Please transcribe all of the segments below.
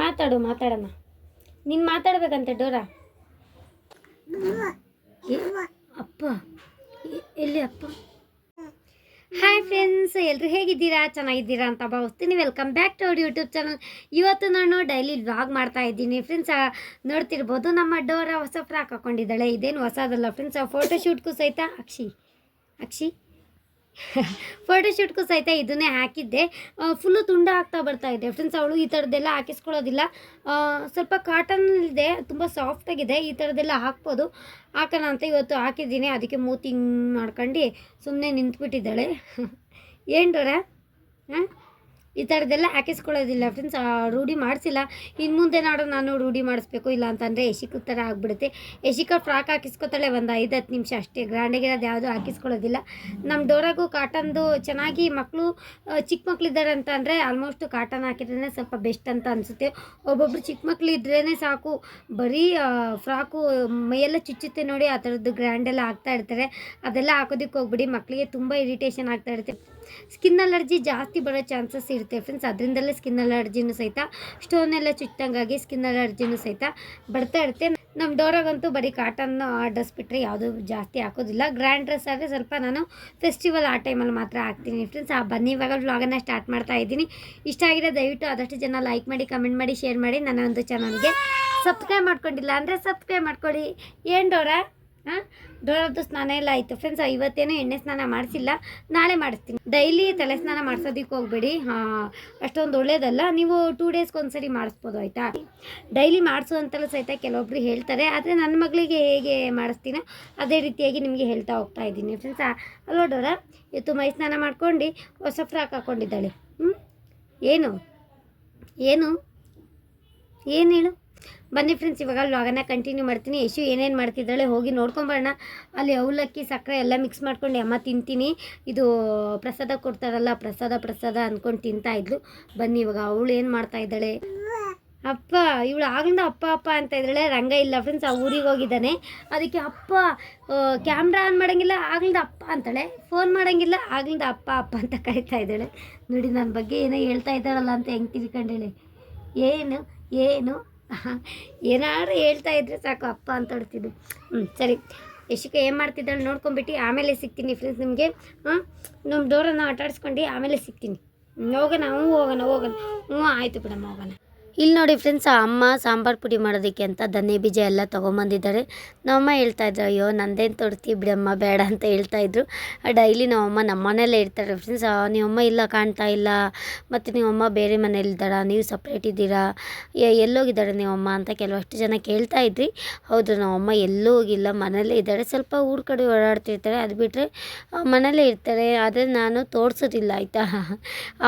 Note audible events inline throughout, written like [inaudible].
ಮಾತಾಡು, ಮಾತಾಡಮ್ಮ. ನೀನು ಮಾತಾಡ್ಬೇಕಂತೆ, ಡೋರಾ. ಅಪ್ಪ ಎಲ್ಲಿ ಅಪ್ಪ? ಹಾಯ್ ಫ್ರೆಂಡ್ಸ್ ಎಲ್ಲರೂ ಹೇಗಿದ್ದೀರಾ? ಚೆನ್ನಾಗಿದ್ದೀರಾ ಅಂತ ಭಾವಿಸ್ತೀನಿ. Welcome back to our YouTube channel ಇವತ್ತು ನಾನು ಡೈಲಿ ವ್ಲಾಗ್ ಮಾಡ್ತಾ ಇದ್ದೀನಿ. ಫ್ರೆಂಡ್ಸ್ ನೋಡ್ತಿರ್ಬೋದು, ನಮ್ಮ ಡೋರ ಹೊಸ ಫ್ರಾಕ್ ಹಾಕೊಂಡಿದ್ದಾಳೆ. ಇದೇನು ಹೊಸದಲ್ಲ ಫ್ರೆಂಡ್ಸ್ ಫೋಟೋಶೂಟ್ಗೂ ಸಹಿತ. ಅಕ್ಷಿ ಅಕ್ಷಿ. [laughs] ಫೋಟೋಶೂಟ್ಗೂ ಸಹಿತ ಇದನ್ನೇ ಹಾಕಿದ್ದೆ. ಫುಲ್ಲು ತುಂಡ ಆಗ್ತಾ ಬರ್ತಾ ಇದೆ. ಫ್ರೆಂಡ್ಸ್ ಅವಳು ಈ ಥರದ್ದೆಲ್ಲ ಹಾಕಿಸ್ಕೊಳ್ಳೋದಿಲ್ಲ. ಸ್ವಲ್ಪ ಕಾಟನ್ ಇದೆ. ತುಂಬ ಸಾಫ್ಟಾಗಿದೆ ಈ ಥರದ್ದೆಲ್ಲ ಹಾಕ್ಬೋದು. ಹಾಕೋಣ ಅಂತ ಇವತ್ತು ಹಾಕಿದ್ದೀನಿ. ಅದಕ್ಕೆ ಮೂತಿ ಮಾಡ್ಕೊಂಡು ಸುಮ್ಮನೆ ನಿಂತ್ಬಿಟ್ಟಿದ್ದಾಳೆ. [laughs] ಏನು ಡೋರ? ಹಾಂ? ಈ ಥರದ್ದೆಲ್ಲ ಹಾಕಿಸ್ಕೊಳ್ಳೋದಿಲ್ಲ ಫ್ರೆಂಡ್ಸ್ ರೂಢಿ ಮಾಡಿಸಿಲ್ಲ. ಇನ್ನು ಮುಂದೆ ನಾಡು, ನಾನು ರೂಢಿ ಮಾಡಿಸ್ಬೇಕು, ಇಲ್ಲ ಅಂತಂದರೆ ಯಶಿಕ ಥರ ಆಗಿಬಿಡುತ್ತೆ. ಯಶಿಕ ಫ್ರಾಕ್ ಹಾಕಿಸ್ಕೊತಾಳೆ, ಒಂದು ಐದು ಹತ್ತು ನಿಮಿಷ ಅಷ್ಟೇ. ಗ್ರ್ಯಾಂಡಿಗಿರೋದು ಯಾವುದು ಹಾಕಿಸ್ಕೊಳ್ಳೋದಿಲ್ಲ. ನಮ್ಮ ಡೋರಾಗೂ ಕಾಟನ್ದು ಚೆನ್ನಾಗಿ ಮಕ್ಕಳು ಚಿಕ್ಕ ಮಕ್ಕಳಿದ್ದಾರೆ ಅಂತ ಅಂದರೆ ಆಲ್ಮೋಸ್ಟ್ ಕಾಟನ್ ಹಾಕಿದ್ರೆ ಸ್ವಲ್ಪ ಬೆಸ್ಟ್ ಅಂತ ಅನಿಸುತ್ತೆ. ಒಬ್ಬೊಬ್ರು ಚಿಕ್ಕ ಮಕ್ಕಳು ಇದ್ರೇ ಸಾಕು. ಬರೀ ಫ್ರಾಕು ಮೈಯೆಲ್ಲ ಚುಚ್ಚುತ್ತೆ ನೋಡಿ, ಆ ಥರದ್ದು ಗ್ರ್ಯಾಂಡೆಲ್ಲ ಹಾಕ್ತಾ ಇರ್ತಾರೆ. ಅದೆಲ್ಲ ಹಾಕೋದಕ್ಕೆ ಹೋಗ್ಬಿಡಿ. ಮಕ್ಕಳಿಗೆ ತುಂಬ ಇರಿಟೇಷನ್ ಆಗ್ತಾ ಇರುತ್ತೆ. ಸ್ಕಿನ್ ಅಲರ್ಜಿ ಜಾಸ್ತಿ ಬರೋ ಚಾನ್ಸಸ್ ಇರುತ್ತೆ ಫ್ರೆಂಡ್ಸ್ ಅದರಿಂದಲೇ ಸ್ಕಿನ್ ಅಲರ್ಜಿನೂ ಸಹಿತ ಸ್ಟೋನ್ ಎಲ್ಲ ಚುಚ್ಚಂಗಾಗಿ ಸ್ಕಿನ್ ಅಲರ್ಜಿನೂ ಸಹಿತ ಬರ್ತಾ ಇರುತ್ತೆ. ನಮ್ಮ ಡೋರಾಗಂತೂ ಬರೀ ಕಾಟನ್ ಡ್ರೆಸ್ ಬಿಟ್ಟರೆ ಯಾವುದೂ ಜಾಸ್ತಿ ಹಾಕೋದಿಲ್ಲ. ಗ್ರ್ಯಾಂಡ್ ಡ್ರೆಸ್ ಆದರೆ ಸ್ವಲ್ಪ ನಾನು ಫೆಸ್ಟಿವಲ್ ಆ ಟೈಮಲ್ಲಿ ಮಾತ್ರ ಹಾಕ್ತೀನಿ ಫ್ರೆಂಡ್ಸ್ ಆ ಬನ್ನಿ, ಇವಾಗ ವ್ಲಾಗನ್ನು ಸ್ಟಾರ್ಟ್ ಮಾಡ್ತಾ ಇದ್ದೀನಿ. ಇಷ್ಟ ಆಗಿದೆ ದಯವಿಟ್ಟು ಆದಷ್ಟು ಜನ ಲೈಕ್ ಮಾಡಿ ಕಮೆಂಟ್ ಮಾಡಿ ಶೇರ್ ಮಾಡಿ ನನ್ನ ಒಂದು ಚಾನಲ್ಗೆ ಸಬ್ಸ್ಕ್ರೈಬ್ ಮಾಡ್ಕೊಂಡಿಲ್ಲ ಅಂದರೆ ಸಬ್ಸ್ಕ್ರೈಬ್ ಮಾಡ್ಕೊಳ್ಳಿ. ಏನು ಡೋರಾ ಹಾಂ? ಸ್ನಾನ ಎಲ್ಲ ಆಯಿತು. ಫ್ರೆಂಡ್ಸ್ ಇವತ್ತೇನು ಎಣ್ಣೆ ಸ್ನಾನ ಮಾಡಿಸಿಲ್ಲ. ನಾಳೆ ಮಾಡಿಸ್ತೀನಿ. ಡೈಲಿ ತಲೆ ಸ್ನಾನ ಮಾಡಿಸೋದಕ್ಕೆ ಹೋಗಬೇಡಿ. ಅಷ್ಟೊಂದು ಒಳ್ಳೇದಲ್ಲ. ನೀವು ಟೂ ಡೇಸ್ಗೆ ಒಂದ್ಸರಿ ಮಾಡಿಸ್ಬೋದು, ಆಯಿತಾ? ಡೈಲಿ ಮಾಡಿಸು ಅಂತಲೂ ಸಹಿತ ಕೆಲವೊಬ್ರು ಹೇಳ್ತಾರೆ. ಆದರೆ ನನ್ನ ಮಗಳಿಗೆ ಹೇಗೆ ಮಾಡಿಸ್ತೀನೋ ಅದೇ ರೀತಿಯಾಗಿ ನಿಮಗೆ ಹೇಳ್ತಾ ಹೋಗ್ತಾ ಇದ್ದೀನಿ. ಫ್ರೆಂಡ್ಸ್ ಅಲ್ಲೋ ಡೋರ? ಇವತ್ತು ಮೈ ಸ್ನಾನ ಮಾಡ್ಕೊಂಡು ಹೊಸ ಫ್ರಾಕ್ ಹಾಕ್ಕೊಂಡಿದ್ದಾಳೆ ಹ್ಞೂ ಏನು? ಏನು? ಏನು ಹೇಳು? ಬನ್ನಿ ಫ್ರೆಂಡ್ಸ್ ಇವಾಗ ಲಾಗನ್ನ ಕಂಟಿನ್ಯೂ ಮಾಡ್ತೀನಿ. ಯಶು ಏನೇನು ಮಾಡ್ತಿದ್ದಾಳೆ ಹೋಗಿ ನೋಡ್ಕೊಂಬರೋಣ. ಅಲ್ಲಿ ಅವಲಕ್ಕಿ, ಸಕ್ಕರೆ ಎಲ್ಲ ಮಿಕ್ಸ್ ಮಾಡ್ಕೊಂಡು ಅಮ್ಮ ತಿಂತೀನಿ. ಇದು ಪ್ರಸಾದ ಕೊಡ್ತಾರಲ್ಲ, ಪ್ರಸಾದ ಪ್ರಸಾದ ಅಂದ್ಕೊಂಡು ತಿಂತಾ ಇದ್ಲು. ಬನ್ನಿ, ಇವಾಗ ಅವಳು ಏನು ಮಾಡ್ತಾ ಇದ್ದಾಳೆ? ಅಪ್ಪ, ಇವಳು ಆಗ್ಲಿಂದ ಅಪ್ಪ ಅಪ್ಪ ಅಂತ ಇದ್ದಾಳೆ. ರಂಗ ಇಲ್ಲ ಫ್ರೆಂಡ್ಸ್ ಆ ಊರಿಗೆ ಹೋಗಿದ್ದಾನೆ. ಅದಕ್ಕೆ ಅಪ್ಪ ಕ್ಯಾಮ್ರಾ ಆನ್ ಮಾಡೋಂಗಿಲ್ಲ, ಆಗ್ಲಿಂದ ಅಪ್ಪ ಅಂತಾಳೆ. ಫೋನ್ ಮಾಡೋಂಗಿಲ್ಲ, ಆಗ್ಲಿಂದ ಅಪ್ಪ ಅಪ್ಪ ಅಂತ ಕರಿತಾ ಇದ್ದಾಳೆ. ನೋಡಿ ನನ್ನ ಬಗ್ಗೆ ಏನೋ ಹೇಳ್ತಾ ಇದ್ದಾಳಲ್ಲ ಅಂತ ಹೆಂಗೆ ತಿಳ್ಕೊಂಡೇಳಿ? ಏನು ಏನು? ಏನಾದ್ರು ಹೇಳ್ತಾ ಇದ್ರೆ ಸಾಕು, ಅಪ್ಪ ಅಂತ ಹೊಡ್ತಿದ್ದು ಹ್ಞೂ ಸರಿ. ಯಶಿಕ ಏನು ಮಾಡ್ತಿದ್ದಾಳೆ ನೋಡ್ಕೊಂಬಿಟ್ಟು, ಆಮೇಲೆ ಸಿಗ್ತೀನಿ ಫ್ರೆಂಡ್ಸ್ ನಿಮಗೆ. ಹಾಂ ನಮ್ಮ ಡೋರನ್ನು ಆಟಾಡಿಸ್ಕೊಂಡು ಆಮೇಲೆ ಸಿಗ್ತೀನಿ. ಹೋಗೋಣ ಹ್ಞೂ ಹೋಗೋಣ ಹೋಗೋಣ. ಹ್ಞೂ ಆಯಿತು ಬಿಡಮ್ಮ, ಹೋಗೋಣ. ಇಲ್ಲಿ ನೋಡಿ ಫ್ರೆಂಡ್ಸ್ ಅಮ್ಮ ಸಾಂಬಾರು ಪುಡಿ ಮಾಡೋದಕ್ಕೆ ಅಂತ ಧನ್ಯ ಬೀಜ ಎಲ್ಲ ತೊಗೊಂಬಂದಿದ್ದಾರೆ. ನಮ್ಮಮ್ಮ ಹೇಳ್ತಾ ಇದ್ರು, ಅಯ್ಯೋ, ನಂದೇನು ತೊಡ್ತಿ ಬಿಡಮ್ಮ ಬೇಡ ಅಂತ ಹೇಳ್ತಾ ಇದ್ರು. ಡೈಲಿ ನಮ್ಮಮ್ಮ ನಮ್ಮ ಮನೇಲೇ ಇರ್ತಾರೆ ಫ್ರೆಂಡ್ಸ್ ನಿಮ್ಮಮ್ಮ ಇಲ್ಲ ಕಾಣ್ತಾ ಇಲ್ಲ. ಮತ್ತು ನಿಮ್ಮಮ್ಮ ಬೇರೆ ಮನೇಲಿದ್ದಾರಾ ನೀವು ಸಪ್ರೇಟ್ ಇದ್ದೀರಾ? ಎಲ್ಲೋಗಿದ್ದಾರೆ ನಿಮ್ಮಮ್ಮ ಅಂತ ಕೆಲವಷ್ಟು ಜನ ಕೇಳ್ತಾ ಇದ್ರಿ. ಹೌದು, ನಮ್ಮಮ್ಮ ಎಲ್ಲೂ ಹೋಗಿಲ್ಲ ಮನೇಲೇ ಇದ್ದಾರೆ. ಸ್ವಲ್ಪ ಊರ ಕಡೆ ಓಡಾಡ್ತಿರ್ತಾರೆ ಅದು ಬಿಟ್ಟರೆ ಮನೇಲೇ ಇರ್ತಾರೆ. ಆದರೆ ನಾನು ತೋರಿಸೋದಿಲ್ಲ, ಆಯಿತಾ?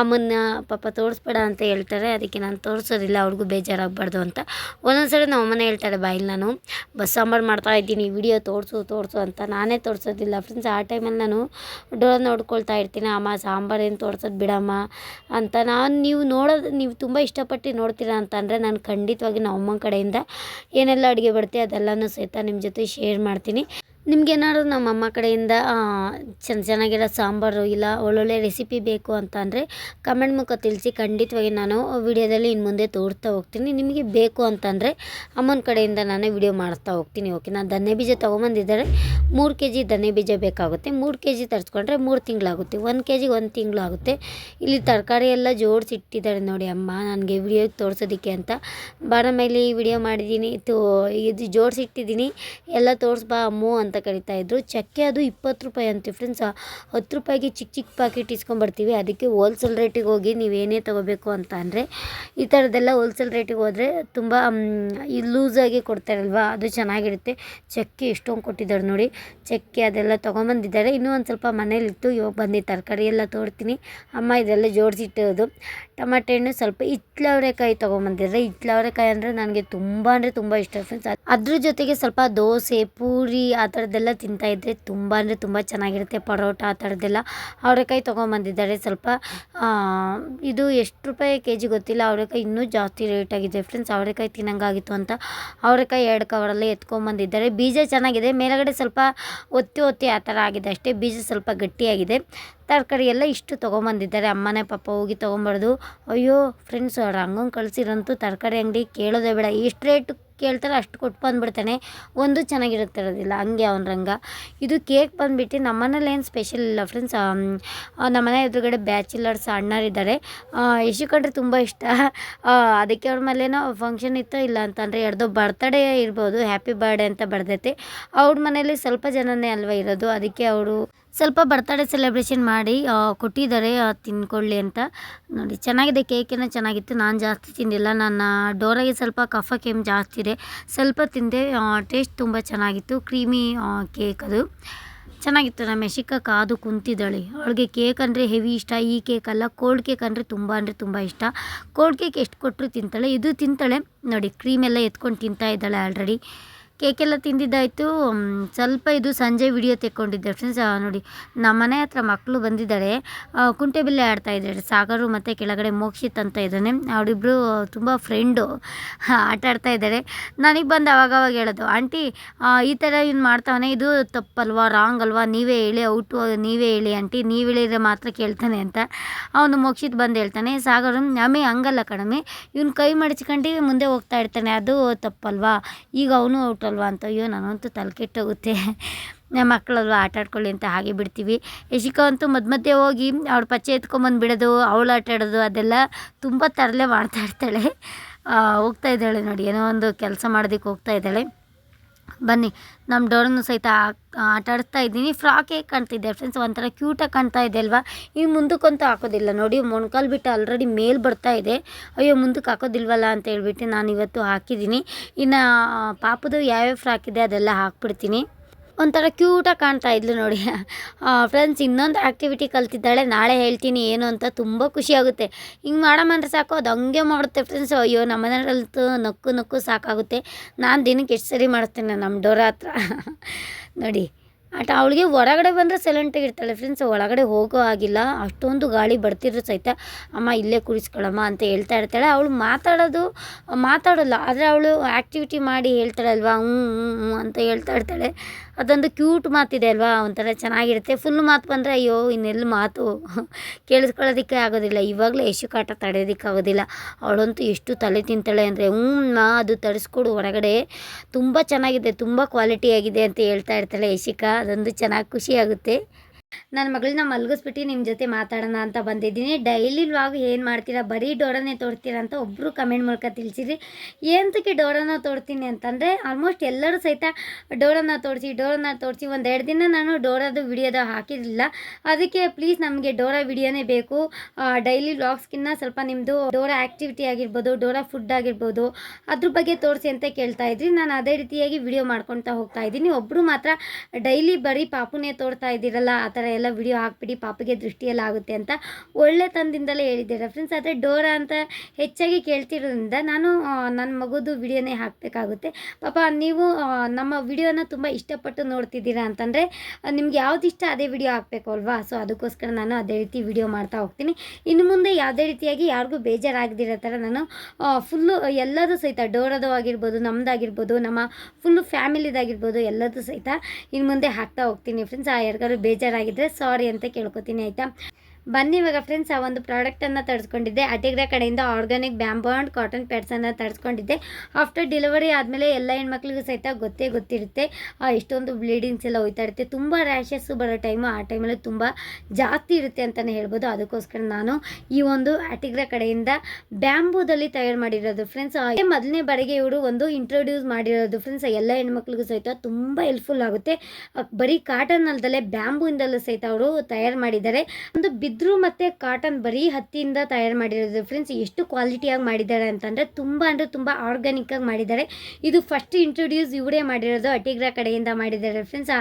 ಅಮ್ಮನ್ನ ಪಾಪ ತೋರಿಸ್ಬೇಡ ಅಂತ ಹೇಳ್ತಾರೆ. ಅದಕ್ಕೆ ನಾನು ತೋರಿಸೋದಿಲ್ಲ. ಅವ್ರಿಗೂ ಬೇಜಾರಾಗಬಾರ್ದು ಅಂತ. ಒಂದೊಂದು ನಮ್ಮ ಅಮ್ಮನೇ ಹೇಳ್ತಾರೆ ಬಾಯಲ್ಲಿ ನಾನು ಬಸ್ ಸಾಂಬಾರು ಮಾಡ್ತಾ ಇದ್ದೀನಿ, ವಿಡಿಯೋ ತೋರಿಸು ತೋರಿಸು ಅಂತ. ನಾನೇ ತೋರಿಸೋದಿಲ್ಲ. ಫ್ರೆಂಡ್ಸ್ ಆ ಟೈಮಲ್ಲಿ ನಾನು ಡೋರ್ ನೋಡ್ಕೊಳ್ತಾ ಇರ್ತೀನಿ, ಅಮ್ಮ, ಸಾಂಬಾರು ಏನು ತೋರ್ಸೋದು ಬಿಡಮ್ಮ? ಅಂತ. ನಾನು ನೀವು ನೋಡೋದು, ನೀವು ತುಂಬ ಇಷ್ಟಪಟ್ಟು ನೋಡ್ತೀರ ಅಂತ ಅಂದರೆ, ನಾನು ಖಂಡಿತವಾಗಿ ನಮ್ಮ ಅಮ್ಮನ ಕಡೆಯಿಂದ ಏನೆಲ್ಲ ಅಡುಗೆ ಬರುತ್ತೆ ಅದೆಲ್ಲನೂ ಸಹಿತ ನಿಮ್ಮ ಜೊತೆ ಶೇರ್ ಮಾಡ್ತೀನಿ. ನಿಮ್ಗೇನಾದ್ರು ನಮ್ಮ ಅಮ್ಮ ಕಡೆಯಿಂದ ಚೆನ್ನ ಚೆನ್ನಾಗಿರೋ ಸಾಂಬಾರು ಇಲ್ಲ, ಒಳ್ಳೊಳ್ಳೆ ರೆಸಿಪಿ ಬೇಕು ಅಂತ ಅಂದರೆ ಕಮೆಂಟ್ ಮುಖ ತಿಳಿಸಿ ಖಂಡಿತವಾಗಿ ನಾನು ವಿಡಿಯೋದಲ್ಲಿ ಇನ್ನು ಮುಂದೆ ತೋರಿಸ್ತಾ ಹೋಗ್ತೀನಿ. ನಿಮಗೆ ಬೇಕು ಅಂತಂದರೆ ಅಮ್ಮನ ಕಡೆಯಿಂದ ನಾನೇ ವಿಡಿಯೋ ಮಾಡ್ತಾ ಹೋಗ್ತೀನಿ ಓಕೆ ನಾನು ಧನ್ಯ ಬೀಜ ತೊಗೊಂಬಂದಿದ್ದಾರೆ. ಮೂರು ಕೆ ಜಿ ಧನ್ಯ ಬೀಜ ಬೇಕಾಗುತ್ತೆ. ಮೂರು ಕೆ ಜಿ ತರಿಸ್ಕೊಂಡ್ರೆ ಮೂರು ತಿಂಗಳಾಗುತ್ತೆ. ಒಂದು ಕೆ ಜಿಗೆ ಒಂದು ತಿಂಗಳು ಆಗುತ್ತೆ ಇಲ್ಲಿ ತರಕಾರಿ ಎಲ್ಲ ಜೋಡಿಸಿ ಇಟ್ಟಿದ್ದಾರೆ ನೋಡಿ ಅಮ್ಮ, ನನಗೆ ವಿಡಿಯೋ ತೋರಿಸೋದಕ್ಕೆ ಅಂತ. ಬಾರ ಮೇಲೆ ಈ ವಿಡಿಯೋ ಮಾಡಿದ್ದೀನಿ, ತೋ, ಇದು ಜೋಡಿಸಿಟ್ಟಿದ್ದೀನಿ. ಎಲ್ಲ ತೋರಿಸ್ಬಾ ಅಮ್ಮು ಅಂತ ಕರಿತಾ ಇದ್ರು. ಚಕ್ಕೆ ಅದು ಇಪ್ಪತ್ತು ರೂಪಾಯಿ ಅಂತೆ ಫ್ರೆಂಡ್ಸ್ ಹತ್ತು ರೂಪಾಯಿಗೆ ಚಿಕ್ಕ ಚಿಕ್ಕ ಪ್ಯಾಕೆಟ್ ಇಸ್ಕೊಂಬರ್ತೀವಿ ಅದಕ್ಕೆ ಹೋಲ್ಸೇಲ್ ರೇಟಿಗೆ ಹೋಗಿ ನೀವೇನೇ ತೊಗೋಬೇಕು ಅಂತ ಅಂದರೆ, ಈ ಥರದ್ದೆಲ್ಲ ಹೋಲ್ಸೇಲ್ ರೇಟಿಗೆ ಹೋದರೆ ತುಂಬ ಲೂಸಾಗಿ ಕೊಡ್ತಾರಲ್ವಾ, ಅದು ಚೆನ್ನಾಗಿರುತ್ತೆ. ಚಕ್ಕೆ ಎಷ್ಟೊಂದು ಕೊಟ್ಟಿದ್ದಾರೆ ನೋಡಿ. ಚಕ್ಕೆ ಅದೆಲ್ಲ ತೊಗೊಂಬಂದಿದ್ದಾರೆ. ಇನ್ನೂ ಒಂದು ಸ್ವಲ್ಪ ಮನೇಲಿತ್ತು. ಇವಾಗ ಬಂದು ತರಕಾರಿ ಎಲ್ಲ ತೋರ್ತೀನಿ. ಅಮ್ಮ ಇದೆಲ್ಲ ಜೋಡಿಸಿಟ್ಟಿರೋದು ಟಮಾಟೆ ಹಣ್ಣು ಸ್ವಲ್ಪ ಇತ್ಲವರೆಕಾಯಿ ತೊಗೊಂಬಂದಿದ್ರೆ ಇತ್ಲವರೆಕಾಯಿ ಅಂದರೆ ನನಗೆ ತುಂಬ ಅಂದರೆ ತುಂಬ ಇಷ್ಟ ಫ್ರೆಂಡ್ಸ್ ಅದ್ರ ಜೊತೆಗೆ ಸ್ವಲ್ಪ ದೋಸೆ, ಪೂರಿ ಆ ಥರದ್ದೆಲ್ಲ ಇದ್ದರೆ ತುಂಬ ಅಂದರೆ ತುಂಬ ಚೆನ್ನಾಗಿರುತ್ತೆ ಪರೋಟ ಆ ಥರದ್ದೆಲ್ಲ. ಅವರೆಕಾಯಿ ತೊಗೊಂಬಂದಿದ್ದಾರೆ ಸ್ವಲ್ಪ ಇದು ಎಷ್ಟು ರೂಪಾಯಿ ಕೆ ಜಿ ಗೊತ್ತಿಲ್ಲ, ಅವರೆಕಾಯಿ ಇನ್ನೂ ಜಾಸ್ತಿ ರೇಟ್ ಆಗಿದೆ ಫ್ರೆಂಡ್ಸ್ ಅವರೆಕಾಯಿ ತಿನ್ನಂಗಾಗಿತ್ತು ಅಂತ. ಅವರೆಕಾಯಿ ಎರಡು ಕವರಲ್ಲಿ ಎತ್ಕೊಂಬಂದಿದ್ದಾರೆ. ಬೀಜ ಚೆನ್ನಾಗಿದೆ, ಮೇಲುಗಡೆ ಸ್ವಲ್ಪ ಒತ್ತಿ ಒತ್ತಿ ಆ ಥರ ಆಗಿದೆ ಅಷ್ಟೇ, ಬೀಜ ಸ್ವಲ್ಪ ಗಟ್ಟಿಯಾಗಿದೆ. ತರಕಾರಿ ಎಲ್ಲ ಇಷ್ಟು ತೊಗೊಂಬಂದಿದ್ದಾರೆ, ಅಮ್ಮನೇ ಪಾಪ ಹೋಗಿ ತೊಗೊಂಬಾರ್ದು. ಅಯ್ಯೋ ಫ್ರೆಂಡ್ಸ್ ರಂಗಂಗೆ ಕಳಿಸಿರಂತೂ ತರಕಾರಿ ಅಂಗಡಿ ಕೇಳೋದೇ ಬೇಡ, ಎಷ್ಟು ರೇಟ್ ಕೇಳ್ತಾರೆ ಅಷ್ಟು ಕೊಟ್ಟು ಬಂದುಬಿಡ್ತಾನೆ. ಒಂದು ಚೆನ್ನಾಗಿರುತ್ತಿರೋದಿಲ್ಲ ಹಂಗೆ ಅವನ ರಂಗ. ಇದು ಕೇಕ್ ಬಂದುಬಿಟ್ಟು ನಮ್ಮನೇಲಿ ಏನು ಸ್ಪೆಷಲ್ ಇಲ್ಲ ಫ್ರೆಂಡ್ಸ್ ನಮ್ಮನೆ ಎದುರುಗಡೆ ಬ್ಯಾಚುಲರ್ಸ್ ಅಣ್ಣರಿದ್ದಾರೆ ಯಶು ಕಂಡ್ರೆ ತುಂಬ ಇಷ್ಟ. ಅದಕ್ಕೆ ಅವ್ರ ಮೇಲೇನೋ ಫಂಕ್ಷನ್ ಇತ್ತೋ ಇಲ್ಲ ಅಂತಂದರೆ ಎರಡೋ ಬರ್ತಡೇ ಇರ್ಬೋದು ಹ್ಯಾಪಿ ಬರ್ಡೇ ಅಂತ ಬರ್ದೈತೆ. ಅವ್ರ ಮನೇಲಿ ಸ್ವಲ್ಪ ಜನನೇ ಅಲ್ವಾ ಇರೋದು, ಅದಕ್ಕೆ ಅವರು ಸ್ವಲ್ಪ ಬರ್ತಡೇ ಸೆಲೆಬ್ರೇಷನ್ ಮಾಡಿ ಕೊಟ್ಟಿದ್ದಾರೆ ತಿಂದ್ಕೊಳ್ಳಿ ತಿನ್ಕೊಳ್ಳಿ ಅಂತ. ನೋಡಿ, ಚೆನ್ನಾಗಿದೆ ಕೇಕೇನೋ ಚೆನ್ನಾಗಿತ್ತು. ನಾನು ಜಾಸ್ತಿ ತಿಂದಿಲ್ಲ. ನನ್ನ ಡೋರಾಗೆ ಸ್ವಲ್ಪ ಕಫ ಕೆಮ್ಮು ಜಾಸ್ತಿ ಇದೆ. ಸ್ವಲ್ಪ ತಿಂದೆ ಟೇಸ್ಟ್ ತುಂಬ ಚೆನ್ನಾಗಿತ್ತು. ಕ್ರೀಮಿ ಕೇಕ್ ಅದು. ಚೆನ್ನಾಗಿತ್ತು. ನಮ್ಮ ಯಶಿಕ ಕಾದು ಕುಂತಿದ್ದಾಳೆ. ಅವಳಿಗೆ ಕೇಕ್ ಅಂದರೆ ಹೆವಿ ಇಷ್ಟ. ಈ ಕೇಕ್ ಅಲ್ಲ ಕೋಲ್ಡ್ ಕೇಕ್ ಅಂದರೆ ತುಂಬ ಅಂದರೆ ತುಂಬ ಇಷ್ಟ. ಕೋಲ್ಡ್ ಕೇಕ್ ಎಷ್ಟು ಕೊಟ್ಟರು ತಿಂತಾಳೆ? ಇದು ತಿಂತಾಳೆ. ನೋಡಿ ಕ್ರೀಮ್ ಎಲ್ಲ ಎತ್ಕೊಂಡು ತಿಂತಾ ಇದ್ದಾಳೆ ಆಲ್ರೆಡಿ ಕೇಕೆಲ್ಲ ತಿಂದಿದ್ದಾಯಿತು. ಸ್ವಲ್ಪ ಇದು ಸಂಜೆ ವಿಡಿಯೋ ತೆಕ್ಕೊಂಡಿದ್ದೆ ಫ್ರೆಂಡ್ಸ್ ನೋಡಿ ನಮ್ಮ ಮನೆ ಹತ್ರ ಮಕ್ಕಳು ಬಂದಿದ್ದಾರೆ. ಕುಂಟೆಬಿಲ್ಲೆ ಆಡ್ತಾ ಇದ್ದಾರೆ. ಸಾಗರು ಮತ್ತು ಕೆಳಗಡೆ ಮೋಕ್ಷಿತ್ ಅಂತ ಇದ್ದಾನೆ. ಅವರಿಬ್ಬರು ತುಂಬ ಫ್ರೆಂಡು ಆಟ ಆಡ್ತಾ ಇದ್ದಾರೆ. ನನಗೆ ಬಂದು ಅವಾಗವಾಗ ಹೇಳೋದು, ಆಂಟಿ ಈ ಥರ ಇವ್ನು ಮಾಡ್ತಾವನೆ. ಇದು ತಪ್ಪಲ್ವಾ? ರಾಂಗ್ ಅಲ್ವಾ? ನೀವೇ ಹೇಳಿ, ಔಟು, ನೀವೇ ಹೇಳಿ, ಆಂಟಿ. ನೀವು ಹೇಳಿದರೆ ಮಾತ್ರ ಕೇಳ್ತಾನೆ ಅಂತ. ಅವನು ಮೋಕ್ಷಿತ್ ಬಂದು ಹೇಳ್ತಾನೆ, ಸಾಗರು ನಮಗೆ ಹಂಗಲ್ಲ ಕಣಮಿ. ಇವ್ನು ಕೈ ಮಡಚ್ಕೊಂಡು ಮುಂದೆ ಹೋಗ್ತಾ ಇರ್ತಾನೆ. ಅದು ತಪ್ಪಲ್ವಾ? ಈಗ ಅವನು ಔಟ್ ಅಲ್ವಾ ಅಂತ ಅಯ್ಯೋ, ನಾನಂತೂ ತಲೆ ಕೆಟ್ಟೋಗುತ್ತೆ. ನಮ್ಮ ಮಕ್ಕಳಲ್ವ ಆಟ ಆಡ್ಕೊಳ್ಳಿ ಅಂತ ಹಾಗೆ ಬಿಡ್ತೀವಿ. ಯಶಿಕಾ ಅಂತೂ ಮಧ್ಯ ಮಧ್ಯೆ ಹೋಗಿ ಅವ್ಳ ಪಚ್ಚೆ ಎತ್ಕೊಂಬಂದು ಬಿಡೋದು ಅವಳು ಆಟ ಆಡೋದು, ಅದೆಲ್ಲ ತುಂಬ ತರಲೆ ಮಾಡ್ತಾ ಇರ್ತಾಳೆ. ಹೋಗ್ತಾ ಇದ್ದಾಳೆ ನೋಡಿ, ಏನೋ ಒಂದು ಕೆಲಸ ಮಾಡೋದಕ್ಕೆ ಹೋಗ್ತಾ ಇದ್ದಾಳೆ. ಬನ್ನಿ ನಮ್ಮ ಡೋರನ್ನು ಸಹಿತ ಆಟ ಆಡಿಸ್ತಾ ಇದ್ದೀನಿ. ಫ್ರಾಕ್ ಹೇಗೆ ಕಾಣ್ತಿದ್ದೆ ಫ್ರೆಂಡ್ಸ್ ಒಂಥರ ಕ್ಯೂಟಾಗಿ ಕಾಣ್ತಾ ಇದೆ ಅಲ್ವಾ? ಈ ಮುಂದಕ್ಕಂತೂ ಹಾಕೋದಿಲ್ಲ. ನೋಡಿ ಮೊಣ್ಕಾಲು ಬಿಟ್ಟು ಆಲ್ರೆಡಿ ಮೇಲ್ ಬರ್ತಾ ಇದೆ. ಅಯ್ಯೋ, ಮುಂದಕ್ಕೆ ಹಾಕೋದಿಲ್ವಲ್ಲ ಅಂತ ಹೇಳ್ಬಿಟ್ಟು ನಾನು ಇವತ್ತು ಹಾಕಿದ್ದೀನಿ. ಇನ್ನು ಪಾಪದು ಯಾವ್ಯಾವ ಫ್ರಾಕ್ ಇದೆ ಅದೆಲ್ಲ ಹಾಕ್ಬಿಡ್ತೀನಿ. ಒಂಥರ ಕ್ಯೂಟಾಗಿ ಕಾಣ್ತಾ ಇದ್ಲು ನೋಡಿ. ಫ್ರೆಂಡ್ಸ್ ಇನ್ನೊಂದು ಆ್ಯಕ್ಟಿವಿಟಿ ಕಲ್ತಿದ್ದಾಳೆ, ನಾಳೆ ಹೇಳ್ತೀನಿ ಏನು ಅಂತ ತುಂಬ ಖುಷಿಯಾಗುತ್ತೆ ಹಿಂಗೆ ಮಾಡಮಂದ್ರೆ ಸಾಕು, ಅದು ಹಂಗೆ ಮಾಡುತ್ತೆ ಫ್ರೆಂಡ್ಸ್ ಅಯ್ಯೋ, ನಮ್ಮ ಮನೆಯಲ್ಲಂತೂ ನಕ್ಕು ನಕ್ಕು ಸಾಕಾಗುತ್ತೆ. ನಾನು ದಿನಕ್ಕೆ ಎಷ್ಟು ಸರಿ ಮಾಡಿಸ್ತೇನೆ ನಮ್ಮ ಡೋರ ಹತ್ರ. ನೋಡಿ, ಆಟ ಅವಳಿಗೆ ಹೊರಗಡೆ ಬಂದರೆ ಸೈಲೆಂಟಾಗಿ ಇರ್ತಾಳೆ ಫ್ರೆಂಡ್ಸ್ ಒಳಗಡೆ ಹೋಗೋ ಆಗಿಲ್ಲ ಅಷ್ಟೊಂದು ಗಾಳಿ ಬರ್ತಿದ್ರು ಸಹಿತ. ಅಮ್ಮ, ಇಲ್ಲೇ ಕುಡಿಸ್ಕೊಳ್ಳಮ್ಮ ಅಂತ ಹೇಳ್ತಾ ಇರ್ತಾಳೆ. ಅವಳು ಮಾತಾಡೋದು, ಮಾತಾಡೋಲ್ಲ, ಆದರೆ ಅವಳು ಆ್ಯಕ್ಟಿವಿಟಿ ಮಾಡಿ ಹೇಳ್ತಾಳಲ್ವಾ ಹ್ಞೂ ಹ್ಞೂ ಅಂತ ಹೇಳ್ತಾ ಇರ್ತಾಳೆ. ಅದೊಂದು ಕ್ಯೂಟ್ ಮಾತಿದೆ ಅಲ್ವಾ? ಒಂಥರ ಚೆನ್ನಾಗಿರುತ್ತೆ. ಫುಲ್ ಮಾತು ಬಂದರೆ, ಅಯ್ಯೋ, ಇನ್ನೆಲ್ಲಿ ಮಾತು? [laughs] ಕೇಳಿಸ್ಕೊಳ್ಳೋದಕ್ಕೆ ಆಗೋದಿಲ್ಲ. ಇವಾಗಲೇ ಯಶು ಕಾಟ ತಡೆಯೋದಕ್ಕೆ ಆಗೋದಿಲ್ಲ. ಅವಳಂತೂ ಎಷ್ಟು ತಲೆ ತಿಂತಾಳೆ ಅಂದರೆ ಹ್ಞೂ ಮಾ ಅದು ತರಿಸ್ಕೊಡು, ಹೊರಗಡೆ ತುಂಬ ಚೆನ್ನಾಗಿದೆ, ತುಂಬ ಕ್ವಾಲಿಟಿಯಾಗಿದೆ ಅಂತ ಹೇಳ್ತಾ ಇರ್ತಾಳೆ ಯಶಿಕಾ. ಅದೊಂದು ಚೆನ್ನಾಗಿ ಖುಷಿಯಾಗುತ್ತೆ ನನ್ನ ಮಗಳನ್ನ ಮಲಗಿಸ್ಬಿಟ್ಟು ನಿಮ್ಮ ಜೊತೆ ಮಾತಾಡೋಣ ಅಂತ ಬಂದಿದ್ದೀನಿ. ಡೈಲಿ ವ್ಲಾಗ್ ಏನು ಮಾಡ್ತೀರಾ? ಬರೀ ಡೋರನೇ ತೋರ್ತೀರಾ ಅಂತ ಒಬ್ಬರು ಕಮೆಂಟ್ ಮೂಲಕ ತಿಳಿಸಿರಿ ಏನಕ್ಕೆ ಡೋರನ್ನ ತೋರ್ತೀನಿ ಅಂತಂದರೆ ಆಲ್ಮೋಸ್ಟ್ ಎಲ್ಲರೂ ಸಹಿತ ಡೋರನ್ನ ತೋರಿಸಿ ಡೋರನ್ನ ತೋರಿಸಿ ಒಂದೆರಡು ದಿನ ನಾನು ಡೋರದು ವಿಡಿಯೋದ ಹಾಕಿರಲಿಲ್ಲ. ಅದಕ್ಕೆ ಪ್ಲೀಸ್ ನಮಗೆ ಡೋರ ವಿಡಿಯೋನೇ ಬೇಕು. ಡೈಲಿ ವ್ಲಾಗ್ಸ್ಗಿನ್ನ ಸ್ವಲ್ಪ ನಿಮ್ಮದು ಡೋರ ಆ್ಯಕ್ಟಿವಿಟಿ ಆಗಿರ್ಬೋದು, ಡೋರ ಫುಡ್ ಆಗಿರ್ಬೋದು, ಅದ್ರ ಬಗ್ಗೆ ತೋರಿಸಿ ಅಂತ ಕೇಳ್ತಾ ಇದ್ರಿ. ನಾನು ಅದೇ ರೀತಿಯಾಗಿ ವಿಡಿಯೋ ಮಾಡ್ಕೊತಾ ಹೋಗ್ತಾ ಇದ್ದೀನಿ. ಒಬ್ಬರು ಮಾತ್ರ ಡೈಲಿ ಬರೀ ಪಾಪುನೇ ತೋರ್ತಾ ಇದ್ದೀರಲ್ಲ, ಆ ಎಲ್ಲ ವಿಡಿಯೋ ಹಾಕ್ಬಿಡಿ, ಪಾಪಿಗೆ ದೃಷ್ಟಿಯೆಲ್ಲ ಆಗುತ್ತೆ ಅಂತ ಒಳ್ಳೆ ತಂದಿಂದಲೇ ಹೇಳಿದ್ದೀರ ಫ್ರೆಂಡ್ಸ್ ಆದರೆ ಡೋರಾ ಅಂತ ಹೆಚ್ಚಾಗಿ ಕೇಳ್ತಿರೋದ್ರಿಂದ ನಾನು ನನ್ನ ಮಗುದು ವಿಡಿಯೋನೇ ಹಾಕಬೇಕಾಗುತ್ತೆ. ಪಾಪ ನೀವು ನಮ್ಮ ವಿಡಿಯೋನ ತುಂಬ ಇಷ್ಟಪಟ್ಟು ನೋಡ್ತಿದ್ದೀರಾ ಅಂತಂದರೆ ನಿಮ್ಗೆ ಯಾವ್ದು ಇಷ್ಟ ಅದೇ ವಿಡಿಯೋ ಹಾಕಬೇಕು ಅಲ್ವಾ? ಸೊ ಅದಕ್ಕೋಸ್ಕರ ನಾನು ಅದೇ ರೀತಿ ವಿಡಿಯೋ ಮಾಡ್ತಾ ಹೋಗ್ತೀನಿ. ಇನ್ನು ಮುಂದೆ ಯಾವುದೇ ರೀತಿಯಾಗಿ ಯಾರಿಗೂ ಬೇಜಾರಾಗದಿರೋ ಥರ ನಾನು ಫುಲ್ಲು ಎಲ್ಲದೂ ಸಹಿತ, ಡೋರದು ಆಗಿರ್ಬೋದು ನಮ್ಮದಾಗಿರ್ಬೋದು ನಮ್ಮ ಫುಲ್ಲು ಫ್ಯಾಮಿಲಿದಾಗಿರ್ಬೋದು ಎಲ್ಲದೂ ಸಹಿತ ಇನ್ನು ಮುಂದೆ ಹಾಕ್ತಾ ಹೋಗ್ತೀನಿ. ಫ್ರೆಂಡ್ಸ್ ಆ ಯಾರಿಗಾರು ಬೇಜಾರಾಗಿದ್ದರೆ ಸಾರಿ ಅಂತ ಕೇಳ್ಕೊತೀನಿ ಆಯಿತಾ? ಬನ್ನಿ ಇವಾಗ ಫ್ರೆಂಡ್ಸ್ ಆ ಒಂದು ಪ್ರಾಡಕ್ಟನ್ನು ತರಿಸ್ಕೊಂಡಿದ್ದೆ. ಅಟಿಗ್ರ ಕಡೆಯಿಂದ ಆರ್ಗಾನಿಕ್ ಬ್ಯಾಂಬೋ ಆ್ಯಂಡ್ ಕಾಟನ್ ಪ್ಯಾಡ್ಸನ್ನು ತರಿಸ್ಕೊಂಡಿದ್ದೆ. ಆಫ್ಟರ್ ಡೆಲಿವರಿ ಆದಮೇಲೆ ಎಲ್ಲ ಹೆಣ್ಮಕ್ಳಿಗೂ ಸಹಿತ ಗೊತ್ತೇ ಗೊತ್ತಿರುತ್ತೆ. ಆ, ಎಷ್ಟೊಂದು ಬ್ಲೀಡಿಂಗ್ಸ್ ಎಲ್ಲ ಹೋಯ್ತಾ ಇರುತ್ತೆ. ತುಂಬ ರ್ಯಾಷಸ್ಸು ಬರೋ ಟೈಮು ಆ ಟೈಮಲ್ಲಿ ತುಂಬ ಜಾಸ್ತಿ ಇರುತ್ತೆ ಅಂತಲೇ ಹೇಳ್ಬೋದು. ಅದಕ್ಕೋಸ್ಕರ ನಾನು ಈ ಒಂದು ಅಟಿಗ್ರ ಕಡೆಯಿಂದ ಬ್ಯಾಂಬೂದಲ್ಲಿ ತಯಾರು ಮಾಡಿರೋದು. ಫ್ರೆಂಡ್ಸ್ ಮೊದಲನೇ ಬಾರಿಗೆ ಇವರು ಒಂದು ಇಂಟ್ರೊಡ್ಯೂಸ್ ಮಾಡಿರೋದು. ಫ್ರೆಂಡ್ಸ್ ಎಲ್ಲ ಹೆಣ್ಮಕ್ಳಿಗೂ ಸಹಿತ ತುಂಬ ಹೆಲ್ಪ್ಫುಲ್ ಆಗುತ್ತೆ. ಬರೀ ಕಾಟನ್ ಅಲ್ದಲೆ ಬ್ಯಾಂಬೂಯಿಂದಲೂ ಸಹಿತ ಅವರು ತಯಾರು ಮಾಡಿದ್ದಾರೆ. ಒಂದು ಬಿದ್ರು ಮತ್ತು ಕಾಟನ್ ಬರೀ ಹತ್ತಿಯಿಂದ ತಯಾರು ಮಾಡಿರೋದು ಫ್ರೆಂಡ್ಸ್ ಎಷ್ಟು ಕ್ವಾಲಿಟಿಯಾಗಿ ಮಾಡಿದ್ದಾರೆ ಅಂತಂದರೆ ತುಂಬ ಅಂದರೆ ತುಂಬ ಆರ್ಗ್ಯಾನಿಕ್ಕಾಗಿ ಮಾಡಿದ್ದಾರೆ. ಇದು ಫಸ್ಟ್ ಇಂಟ್ರೊಡ್ಯೂಸ್ ಇವರೇ ಮಾಡಿರೋದು ಅಟಿಗ್ರಾ ಕಡೆಯಿಂದ ಮಾಡಿದ್ದಾರೆ ಫ್ರೆಂಡ್ಸ್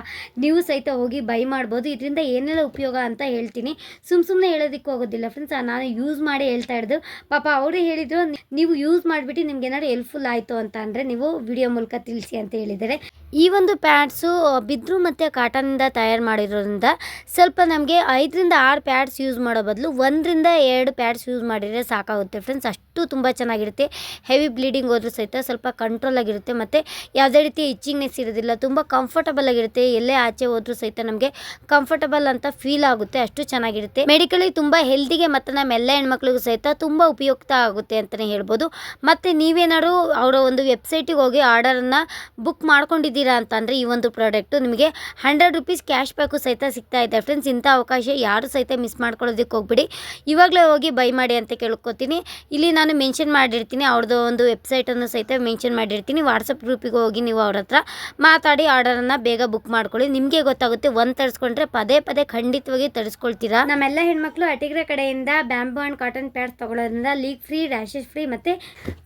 ನೀವು ಸಹಿತ ಹೋಗಿ ಬೈ ಮಾಡ್ಬೋದು. ಇದರಿಂದ ಏನೆಲ್ಲ ಉಪಯೋಗ ಅಂತ ಹೇಳ್ತೀನಿ. ಸುಮ್ಮ ಸುಮ್ಮನೆ ಹೇಳೋದಕ್ಕೆ ಹೋಗೋದಿಲ್ಲ ಫ್ರೆಂಡ್ಸ್ ನಾನು ಯೂಸ್ ಮಾಡಿ ಹೇಳ್ತಾ ಇರೋದು. ಪಾಪ ಅವರೇ ಹೇಳಿದ್ರು, ನೀವು ಯೂಸ್ ಮಾಡಿಬಿಟ್ಟು ನಿಮ್ಗೆ ಏನಾದ್ರು ಹೆಲ್ಪ್ಫುಲ್ ಆಯಿತು ಅಂತ ಅಂದರೆ ನೀವು ವಿಡಿಯೋ ಮೂಲಕ ತಿಳಿಸಿ ಅಂತ ಹೇಳಿದ್ದಾರೆ. ಈ ಒಂದು ಪ್ಯಾಡ್ಸು ಬಿದ್ರು ಮತ್ತು ಕಾಟನಿಂದ ತಯಾರು ಮಾಡಿರೋದ್ರಿಂದ ಸ್ವಲ್ಪ ನಮಗೆ ಐದರಿಂದ ಆರು ಪ್ಯಾಡ್ಸ್ ಯೂಸ್ ಮಾಡೋ ಬದಲು ಒಂದರಿಂದ ಎರಡು ಪ್ಯಾಡ್ಸ್ ಯೂಸ್ ಮಾಡಿದರೆ ಸಾಕಾಗುತ್ತೆ ಫ್ರೆಂಡ್ಸ್ ಅಷ್ಟು ತುಂಬ ಚೆನ್ನಾಗಿರುತ್ತೆ. ಹೆವಿ ಬ್ಲೀಡಿಂಗ್ ಹೋದ್ರೂ ಸಹಿತ ಸ್ವಲ್ಪ ಕಂಟ್ರೋಲ್ ಆಗಿರುತ್ತೆ. ಮತ್ತು ಯಾವುದೇ ರೀತಿ ಇಚ್ಚಿಂಗ್ನೆಸ್ ಇರೋದಿಲ್ಲ, ತುಂಬ ಕಂಫರ್ಟಬಲ್ ಆಗಿರುತ್ತೆ. ಎಲ್ಲೇ ಆಚೆ ಹೋದ್ರೂ ಸಹಿತ ನಮಗೆ ಕಂಫರ್ಟಬಲ್ ಅಂತ ಫೀಲ್ ಆಗುತ್ತೆ. ಅಷ್ಟು ಚೆನ್ನಾಗಿರುತ್ತೆ. ಮೆಡಿಕಲಿ ತುಂಬ ಹೆಲ್ದಿಗೆ ಮತ್ತು ನಮ್ಮ ಎಲ್ಲ ಹೆಣ್ಮಕ್ಳಿಗೂ ಸಹಿತ ತುಂಬ ಉಪಯುಕ್ತ ಆಗುತ್ತೆ ಅಂತಲೇ ಹೇಳ್ಬೋದು. ಮತ್ತು ನೀವೇನಾದ್ರು ಅವರ ಒಂದು ವೆಬ್ಸೈಟಿಗೆ ಹೋಗಿ ಆರ್ಡರನ್ನು ಬುಕ್ ಮಾಡ್ಕೊಂಡಿದ್ದೀರಾ ಅಂತಂದರೆ ಈ ಒಂದು ಪ್ರಾಡಕ್ಟು ನಿಮಗೆ ಹಂಡ್ರೆಡ್ ರುಪೀಸ್ ಕ್ಯಾಶ್ ಬ್ಯಾಕು ಸಹಿತ ಸಿಗ್ತಾ ಇದೆ ಫ್ರೆಂಡ್ಸ್ ಇಂಥ ಅವಕಾಶ ಯಾರು ಸಹಿತ ಮಿಸ್ ಮಾಡ್ಕೊಳ್ಳೋದಕ್ಕೆ ಹೋಗ್ಬಿಡಿ. ಇವಾಗಲೇ ಹೋಗಿ ಬೈ ಮಾಡಿ ಅಂತ ಕೇಳ್ಕೊತೀನಿ. ಇಲ್ಲಿ ನಾನು ಮೆನ್ಷನ್ ಮಾಡಿರ್ತೀನಿ ಅವ್ರದ್ದು ಒಂದು ವೆಬ್ಸೈಟನ್ನು ಸಹಿತ ಮೆನ್ಷನ್ ಮಾಡಿರ್ತೀನಿ. ವಾಟ್ಸಪ್ ಗ್ರೂಪಿಗೆ ಹೋಗಿ ನೀವು ಅವ್ರ ಹತ್ರ ಮಾತಾಡಿ ಆರ್ಡರನ್ನು ಬೇಗ ಬುಕ್ ಮಾಡ್ಕೊಳ್ಳಿ. ನಿಮಗೆ ಗೊತ್ತಾಗುತ್ತೆ, ಒಂದು ತರಿಸ್ಕೊಂಡ್ರೆ ಪದೇ ಪದೇ ಖಂಡಿತವಾಗಿ ತರಿಸ್ಕೊಳ್ತೀರಾ? ನಮ್ಮೆಲ್ಲ ಹೆಣ್ಮಕ್ಳು ಅಟಿಗ್ರೆ ಕಡೆಯಿಂದ ಬ್ಯಾಂಬು ಆ್ಯಂಡ್ ಕಾಟನ್ ಪ್ಯಾಡ್ಸ್ ತಗೊಳ್ಳೋದ್ರಿಂದ ಲೀಕ್ ಫ್ರೀ ರ್ಯಾಷಸ್ ಫ್ರೀ ಮತ್ತು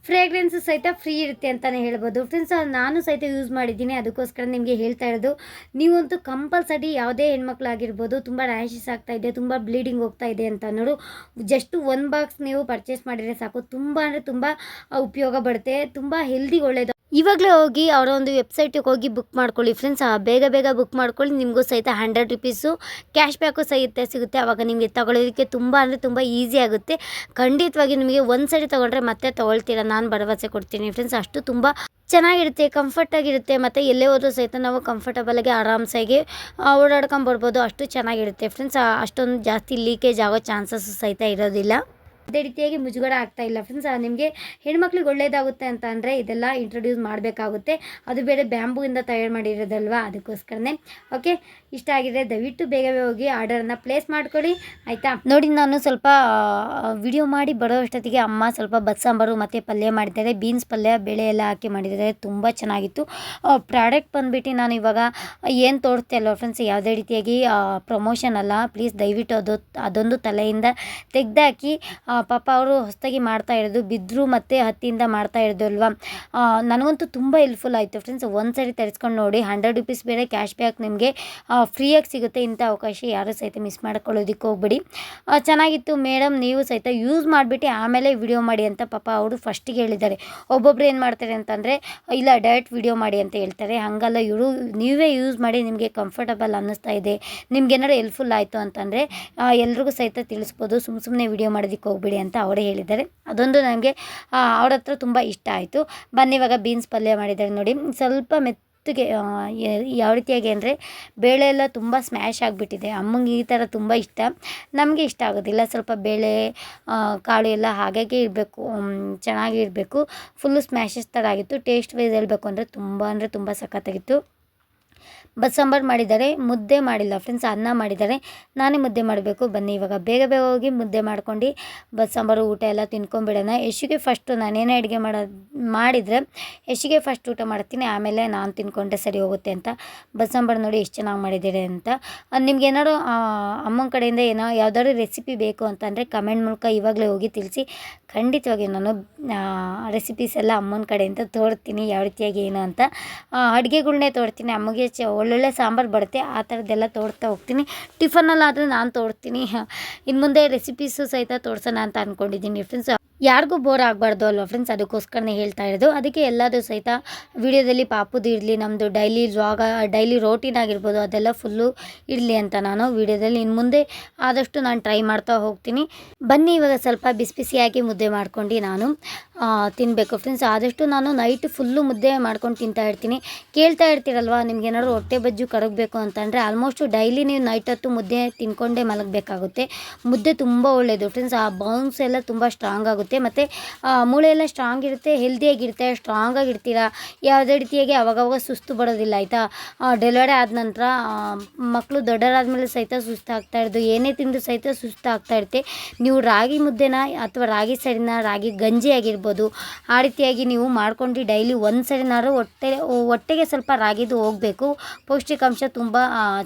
ಫ್ರೇಗ್ರೆನ್ಸ್ ಸಹಿತ ಫ್ರೀ ಇರುತ್ತೆ ಅಂತಲೇ ಹೇಳ್ಬೋದು. ಫ್ರೆಂಡ್ಸ್ ನಾನು ಸಹಿತ ಯೂಸ್ ಮಾಡಿದ್ದೀನಿ. ಅದಕ್ಕೋಸ್ಕರ ನಿಮಗೆ ಹೇಳ್ತಾ ಇರೋದು, ನೀವಂತೂ ಕಂಪಲ್ಸರಿ ಯಾವುದೇ ಹೆಣ್ಮಕ್ಳಾಗಿರ್ಬೋದು, ತುಂಬ ರ್ಯಾಷಸ್ ಆಗ್ತಾ ಇದೆ, ತುಂಬ ಬ್ಲೀಡಿಂಗ್ ಹೋಗ್ತಾ ಇದೆ ಅಂತ ಅನ್ನೋರು ಜಸ್ಟ್ ಒಂದು ಬಾಕ್ಸ್ ನೀವು ಪರ್ಚೇಸ್ ಮಾಡಿದರೆ ಸಾಕು. ತುಂಬ ಅಂದರೆ ತುಂಬ ಉಪಯೋಗ ಬರುತ್ತೆ. ತುಂಬ ಹೆಲ್ದಿ ಒಳ್ಳೆಯದು ಇವಾಗಲೇ ಹೋಗಿ ಅವರ ಒಂದು ವೆಬ್ಸೈಟಿಗೆ ಹೋಗಿ ಬುಕ್ ಮಾಡ್ಕೊಳ್ಳಿ ಫ್ರೆಂಡ್ಸ್. ಬೇಗ ಬೇಗ ಬುಕ್ ಮಾಡ್ಕೊಳ್ಳಿ. ನಿಮಗೂ ಸಹಿತ ಹಂಡ್ರೆಡ್ ರುಪೀಸು ಕ್ಯಾಶ್ ಬ್ಯಾಕು ಸಹಿತ ಸಿಗುತ್ತೆ. ಆವಾಗ ನಿಮಗೆ ತಗೊಳ್ಳೋದಕ್ಕೆ ತುಂಬ ಅಂದರೆ ತುಂಬ ಈಸಿ ಆಗುತ್ತೆ. ಖಂಡಿತವಾಗಿ ನಿಮಗೆ ಒಂದು ಸರಿ ತೊಗೊಂಡ್ರೆ ಮತ್ತೆ ತೊಗೊಳ್ತೀರಾ. ನಾನು ಭರವಸೆ ಕೊಡ್ತೀನಿ ಫ್ರೆಂಡ್ಸ್. ಅಷ್ಟು ತುಂಬ ಚೆನ್ನಾಗಿರುತ್ತೆ ಕಂಫರ್ಟಾಗಿರುತ್ತೆ ಮತ್ತು ಎಲ್ಲೇ ಹೋದ್ರೂ ಸಹಿತ ನಾವು ಕಂಫರ್ಟಬಲಾಗಿ ಆರಾಮ್ಸಾಗಿ ಓಡಾಡ್ಕೊಂಬರ್ಬೋದು ಅಷ್ಟು ಚೆನ್ನಾಗಿರುತ್ತೆ ಫ್ರೆಂಡ್ಸ್. ಅಷ್ಟೊಂದು ಜಾಸ್ತಿ ಲೀಕೇಜ್ ಆಗೋ ಚಾನ್ಸಸ್ ಸಹಿತ ಇರೋದಿಲ್ಲ. ಅದೇ ರೀತಿಯಾಗಿ ಮುಜುಗರ ಆಗ್ತಾ ಇಲ್ಲ. ಫ್ರೆಂಡ್ಸ್ ನಿಮಗೆ ಹೆಣ್ಮಕ್ಳಿಗೆ ಒಳ್ಳೇದಾಗುತ್ತೆ ಅಂತ ಅಂದರೆ ಇದೆಲ್ಲ ಇಂಟ್ರೊಡ್ಯೂಸ್ ಮಾಡಬೇಕಾಗುತ್ತೆ. ಅದು ಬೇರೆ ಬ್ಯಾಂಬೂಯಿಂದ ತಯಾರು ಮಾಡಿರೋದಲ್ವಾ? ಅದಕ್ಕೋಸ್ಕರನೇ. ಓಕೆ ಇಷ್ಟ ಆಗಿದೆ ದಯವಿಟ್ಟು ಬೇಗ ಹೋಗಿ ಆರ್ಡರನ್ನು ಪ್ಲೇಸ್ ಮಾಡ್ಕೊಳ್ಳಿ, ಆಯಿತಾ? ನೋಡಿ, ನಾನು ಸ್ವಲ್ಪ ವಿಡಿಯೋ ಮಾಡಿ ಬರೋ ಅಷ್ಟೊತ್ತಿಗೆ ಅಮ್ಮ ಸ್ವಲ್ಪ ಬಸ್ಸಾಂಬಾರು ಮತ್ತು ಪಲ್ಯ ಮಾಡಿದ್ದಾರೆ. ಬೀನ್ಸ್ ಪಲ್ಯ, ಬೇಳೆ ಎಲ್ಲ ಹಾಕಿ ಮಾಡಿದ್ದಾರೆ. ತುಂಬ ಚೆನ್ನಾಗಿತ್ತು. ಪ್ರಾಡಕ್ಟ್ ಬಂದುಬಿಟ್ಟು ನಾನು ಇವಾಗ ಏನು ತೋರಿಸ್ತಾ ಇಲ್ಲ ಫ್ರೆಂಡ್ಸ್ ಯಾವುದೇ ರೀತಿಯಾಗಿ ಪ್ರಮೋಷನ್ ಅಲ್ಲ. ಪ್ಲೀಸ್ ದಯವಿಟ್ಟು ಅದು, ಅದೊಂದು ತಲೆಯಿಂದ ತೆಗೆದಾಕಿ ಪಾಪ ಅವರು ಹೊಸದಾಗಿ ಮಾಡ್ತಾ ಇರೋದು ಬಿದ್ದರು ಮತ್ತು ಹತ್ತಿಯಿಂದ ಮಾಡ್ತಾ ಇರೋದು ಅಲ್ವಾ? ನನಗಂತೂ ತುಂಬ ಹೆಲ್ಪ್ಫುಲ್ ಆಯಿತು ಫ್ರೆಂಡ್ಸ್ ಒಂದು ಸರಿ ತರಿಸ್ಕೊಂಡು ನೋಡಿ. ಹಂಡ್ರೆಡ್ ರುಪೀಸ್ ಬೇರೆ ಕ್ಯಾಶ್ ಬ್ಯಾಕ್ ನಿಮಗೆ ಫ್ರೀಯಾಗಿ ಸಿಗುತ್ತೆ ಇಂಥ ಅವಕಾಶ ಯಾರು ಸಹಿತ ಮಿಸ್ ಮಾಡ್ಕೊಳ್ಳೋದಕ್ಕೆ ಹೋಗ್ಬೇಡಿ. ಚೆನ್ನಾಗಿತ್ತು ಮೇಡಮ್, ನೀವು ಸಹಿತ ಯೂಸ್ ಮಾಡಿಬಿಟ್ಟು ಆಮೇಲೆ ವಿಡಿಯೋ ಮಾಡಿ ಅಂತ ಪಾಪ ಅವರು ಫಸ್ಟಿಗೆ ಹೇಳಿದ್ದಾರೆ. ಒಬ್ಬೊಬ್ರು ಏನು ಮಾಡ್ತಾರೆ ಅಂತಂದರೆ, ಇಲ್ಲ, ಡೈರೆಕ್ಟ್ ವಿಡಿಯೋ ಮಾಡಿ ಅಂತ ಹೇಳ್ತಾರೆ. ಹಾಗಲ್ಲ, ಇವರು ನೀವೇ ಯೂಸ್ ಮಾಡಿ ನಿಮಗೆ ಕಂಫರ್ಟಬಲ್ ಅನ್ನಿಸ್ತಾ ಇದೆ. ನಿಮ್ಗೆ ಹೆಲ್ಪ್ಫುಲ್ ಆಯಿತು ಅಂತಂದರೆ ಎಲ್ರಿಗೂ ಸಹಿತ ತಿಳಿಸ್ಬೋದು. ಸುಮ್ಮ ಸುಮ್ಮನೆ ವಿಡಿಯೋ ಮಾಡೋದಕ್ಕೆ ಹೋಗ್ಬೇಡಿ ಅಂತ ಅವರೇ ಹೇಳಿದ್ದಾರೆ. ಅದೊಂದು ನನಗೆ ಅವ್ರ ಹತ್ರ ತುಂಬ ಇಷ್ಟ ಆಯಿತು. ಬನ್ನಿ, ಇವಾಗ ಬೀನ್ಸ್ ಪಲ್ಯ ಮಾಡಿದ್ದಾರೆ ನೋಡಿ. ಸ್ವಲ್ಪ ಮೆತ್ತಗೆ ಯ- ಯಾವ ರೀತಿಯಾಗಿ ಅಂದರೆ ಬೇಳೆ ಎಲ್ಲ ತುಂಬ ಸ್ಮ್ಯಾಶ್ ಆಗಿಬಿಟ್ಟಿದೆ. ಅಮ್ಮಂಗೆ ಈ ಥರ ತುಂಬ ಇಷ್ಟ. ನಮಗೆ ಇಷ್ಟ ಆಗೋದಿಲ್ಲ. ಸ್ವಲ್ಪ ಬೇಳೆ ಕಾಳು ಎಲ್ಲ ಹಾಗಾಗಿ ಇರಬೇಕು ಚೆನ್ನಾಗಿ ಇರಬೇಕು. ಫುಲ್ಲು ಸ್ಮ್ಯಾಶಸ್ ಥರ ಆಗಿತ್ತು. ಟೇಸ್ಟ್ ವೈಸ್ ಹೇಳಬೇಕು ಅಂದರೆ ತುಂಬ ಅಂದರೆ ತುಂಬ ಸಖತ್ತಾಗಿತ್ತು. ಬಸ್ಸಾಂಬಾರು ಮಾಡಿದ್ದಾರೆ, ಮುದ್ದೆ ಮಾಡಿಲ್ಲ ಫ್ರೆಂಡ್ಸ್ ಅನ್ನ ಮಾಡಿದ್ದಾರೆ. ನಾನೇ ಮುದ್ದೆ ಮಾಡಬೇಕು, ಬನ್ನಿ ಇವಾಗ. ಬೇಗ ಬೇಗ ಹೋಗಿ ಮುದ್ದೆ ಮಾಡ್ಕೊಂಡು ಬಸ್ಸಾಂಬಾರು ಊಟ ಎಲ್ಲ ತಿನ್ಕೊಂಬಿಡೋಣ. ಯಶಿಗೆ ಫಸ್ಟು ನಾನೇನೇ ಅಡುಗೆ ಮಾಡೋದು ಮಾಡಿದರೆ ಯಶಿಗೆ ಫಸ್ಟ್ ಊಟ ಮಾಡ್ತೀನಿ, ಆಮೇಲೆ ನಾನು ತಿನ್ಕೊಂಡ್ರೆ ಸರಿ ಹೋಗುತ್ತೆ ಅಂತ. ಬಸ್ಸಾಂಬಾರು ನೋಡಿ ಎಷ್ಟು ಚೆನ್ನಾಗಿ ಮಾಡಿದ್ದೀರಿ ಅಂತ. ನಿಮ್ಗೆ ಏನಾದ್ರು ಅಮ್ಮನ ಕಡೆಯಿಂದ ಏನೋ ಯಾವ್ದಾದ್ರು ರೆಸಿಪಿ ಬೇಕು ಅಂತಂದರೆ ಕಮೆಂಟ್ ಮೂಲಕ ಇವಾಗಲೇ ಹೋಗಿ ತಿಳಿಸಿ. ಖಂಡಿತವಾಗಿ ನಾನು ರೆಸಿಪೀಸ್ ಎಲ್ಲ ಅಮ್ಮನ ಕಡೆಯಿಂದ ತೋರ್ತೀನಿ, ಯಾವ ರೀತಿಯಾಗಿ ಏನು ಅಂತ. ಅಡುಗೆಗಳ್ನೇ ತೋರ್ತೀನಿ, ಅಮ್ಮಗೆ ಚ ಒಳ್ಳೊಳ್ಳೆ ಸಾಂಬಾರು ಬರುತ್ತೆ, ಆ ಥರದ್ದೆಲ್ಲ ತೋರ್ತಾ ಹೋಗ್ತೀನಿ. ಟಿಫನಲ್ಲಾದರೆ ನಾನು ತೋರ್ತೀನಿ. ಇನ್ನು ಮುಂದೆ ರೆಸಿಪೀಸು ಸಹಿತ ತೋರ್ಸೋಣ ಅಂತ ಅಂದ್ಕೊಂಡಿದ್ದೀನಿ ಫ್ರೆಂಡ್ಸ್ ಯಾರಿಗೂ ಬೋರ್ ಆಗಬಾರ್ದು ಅಲ್ವಾ ಫ್ರೆಂಡ್ಸ್ ಅದಕ್ಕೋಸ್ಕರನೇ ಹೇಳ್ತಾ ಇರೋದು. ಅದಕ್ಕೆ ಎಲ್ಲದೂ ಸಹಿತ ವಿಡಿಯೋದಲ್ಲಿ ಪಾಪುದು ಇರಲಿ ನಮ್ಮದು ಡೈಲಿ ಜಾಗ ಡೈಲಿ ರೋಟೀನ್ ಆಗಿರ್ಬೋದು, ಅದೆಲ್ಲ ಫುಲ್ಲು ಇರಲಿ ಅಂತ ನಾನು ವಿಡಿಯೋದಲ್ಲಿ. ಇನ್ನು ಮುಂದೆ ಆದಷ್ಟು ನಾನು ಟ್ರೈ ಮಾಡ್ತಾ ಹೋಗ್ತೀನಿ. ಬನ್ನಿ, ಇವಾಗ ಸ್ವಲ್ಪ ಬಿಸಿ ಬಿಸಿಯಾಗಿ ಮುದ್ದೆ ಮಾಡ್ಕೊಂಡು ನಾನು ತಿನ್ನಬೇಕು ಫ್ರೆಂಡ್ಸ್ ಆದಷ್ಟು ನಾನು ನೈಟ್ ಫುಲ್ಲು ಮುದ್ದೆ ಮಾಡ್ಕೊಂಡು ತಿಂತಾ ಇರ್ತೀನಿ. ಕೇಳ್ತಾ ಇರ್ತೀರಲ್ವ, ನಿಮ್ಗೆ ಏನಾದ್ರು ಹೊಟ್ಟೆ ಬಜ್ಜು ಕರಗಬೇಕು ಅಂತಂದರೆ ಆಲ್ಮೋಸ್ಟು ಡೈಲಿ ನೀವು ನೈಟ್ ಹೊತ್ತು ಮುದ್ದೆ ತಿನ್ಕೊಂಡೇ ಮಲಗಬೇಕಾಗುತ್ತೆ. ಮುದ್ದೆ ತುಂಬ ಒಳ್ಳೆಯದು ಫ್ರೆಂಡ್ಸ್ ಆ ಬೌನ್ಸ್ ಎಲ್ಲ ತುಂಬ ಸ್ಟ್ರಾಂಗ್ ಆಗುತ್ತೆ. ಆಗುತ್ತೆ ಮತ್ತು ಮೂಳೆ ಎಲ್ಲ ಸ್ಟ್ರಾಂಗ್ ಇರುತ್ತೆ ಹೆಲ್ದಿಯಾಗಿರುತ್ತೆ ಸ್ಟ್ರಾಂಗಾಗಿರ್ತೀರ ಯಾವುದೇ ರೀತಿಯಾಗಿ ಅವಾಗವಾಗ ಸುಸ್ತು ಬರೋದಿಲ್ಲ, ಆಯಿತಾ? ಡೆಲಿವರಿ ಆದ ನಂತರ ಮಕ್ಕಳು ದೊಡ್ಡರಾದ್ಮೇಲೆ ಸಹಿತ ಸುಸ್ತಾಗ್ತಾ ಇರೋದು, ಏನೇ ತಿಂದು ಸಹಿತ ಸುಸ್ತಾಗ್ತಾ ಇರುತ್ತೆ. ನೀವು ರಾಗಿ ಮುದ್ದೆನ ಅಥವಾ ರಾಗಿ ಸರಿನ, ರಾಗಿ ಗಂಜಿ ಆಗಿರ್ಬೋದು, ಆ ರೀತಿಯಾಗಿ ನೀವು ಮಾಡ್ಕೊಂಡು ಡೈಲಿ ಒಂದು ಸರಿನಾದ್ರೂ ಹೊಟ್ಟೆ, ಹೊಟ್ಟೆಗೆ ಸ್ವಲ್ಪ ರಾಗಿದು ಹೋಗಬೇಕು. ಪೌಷ್ಟಿಕಾಂಶ ತುಂಬ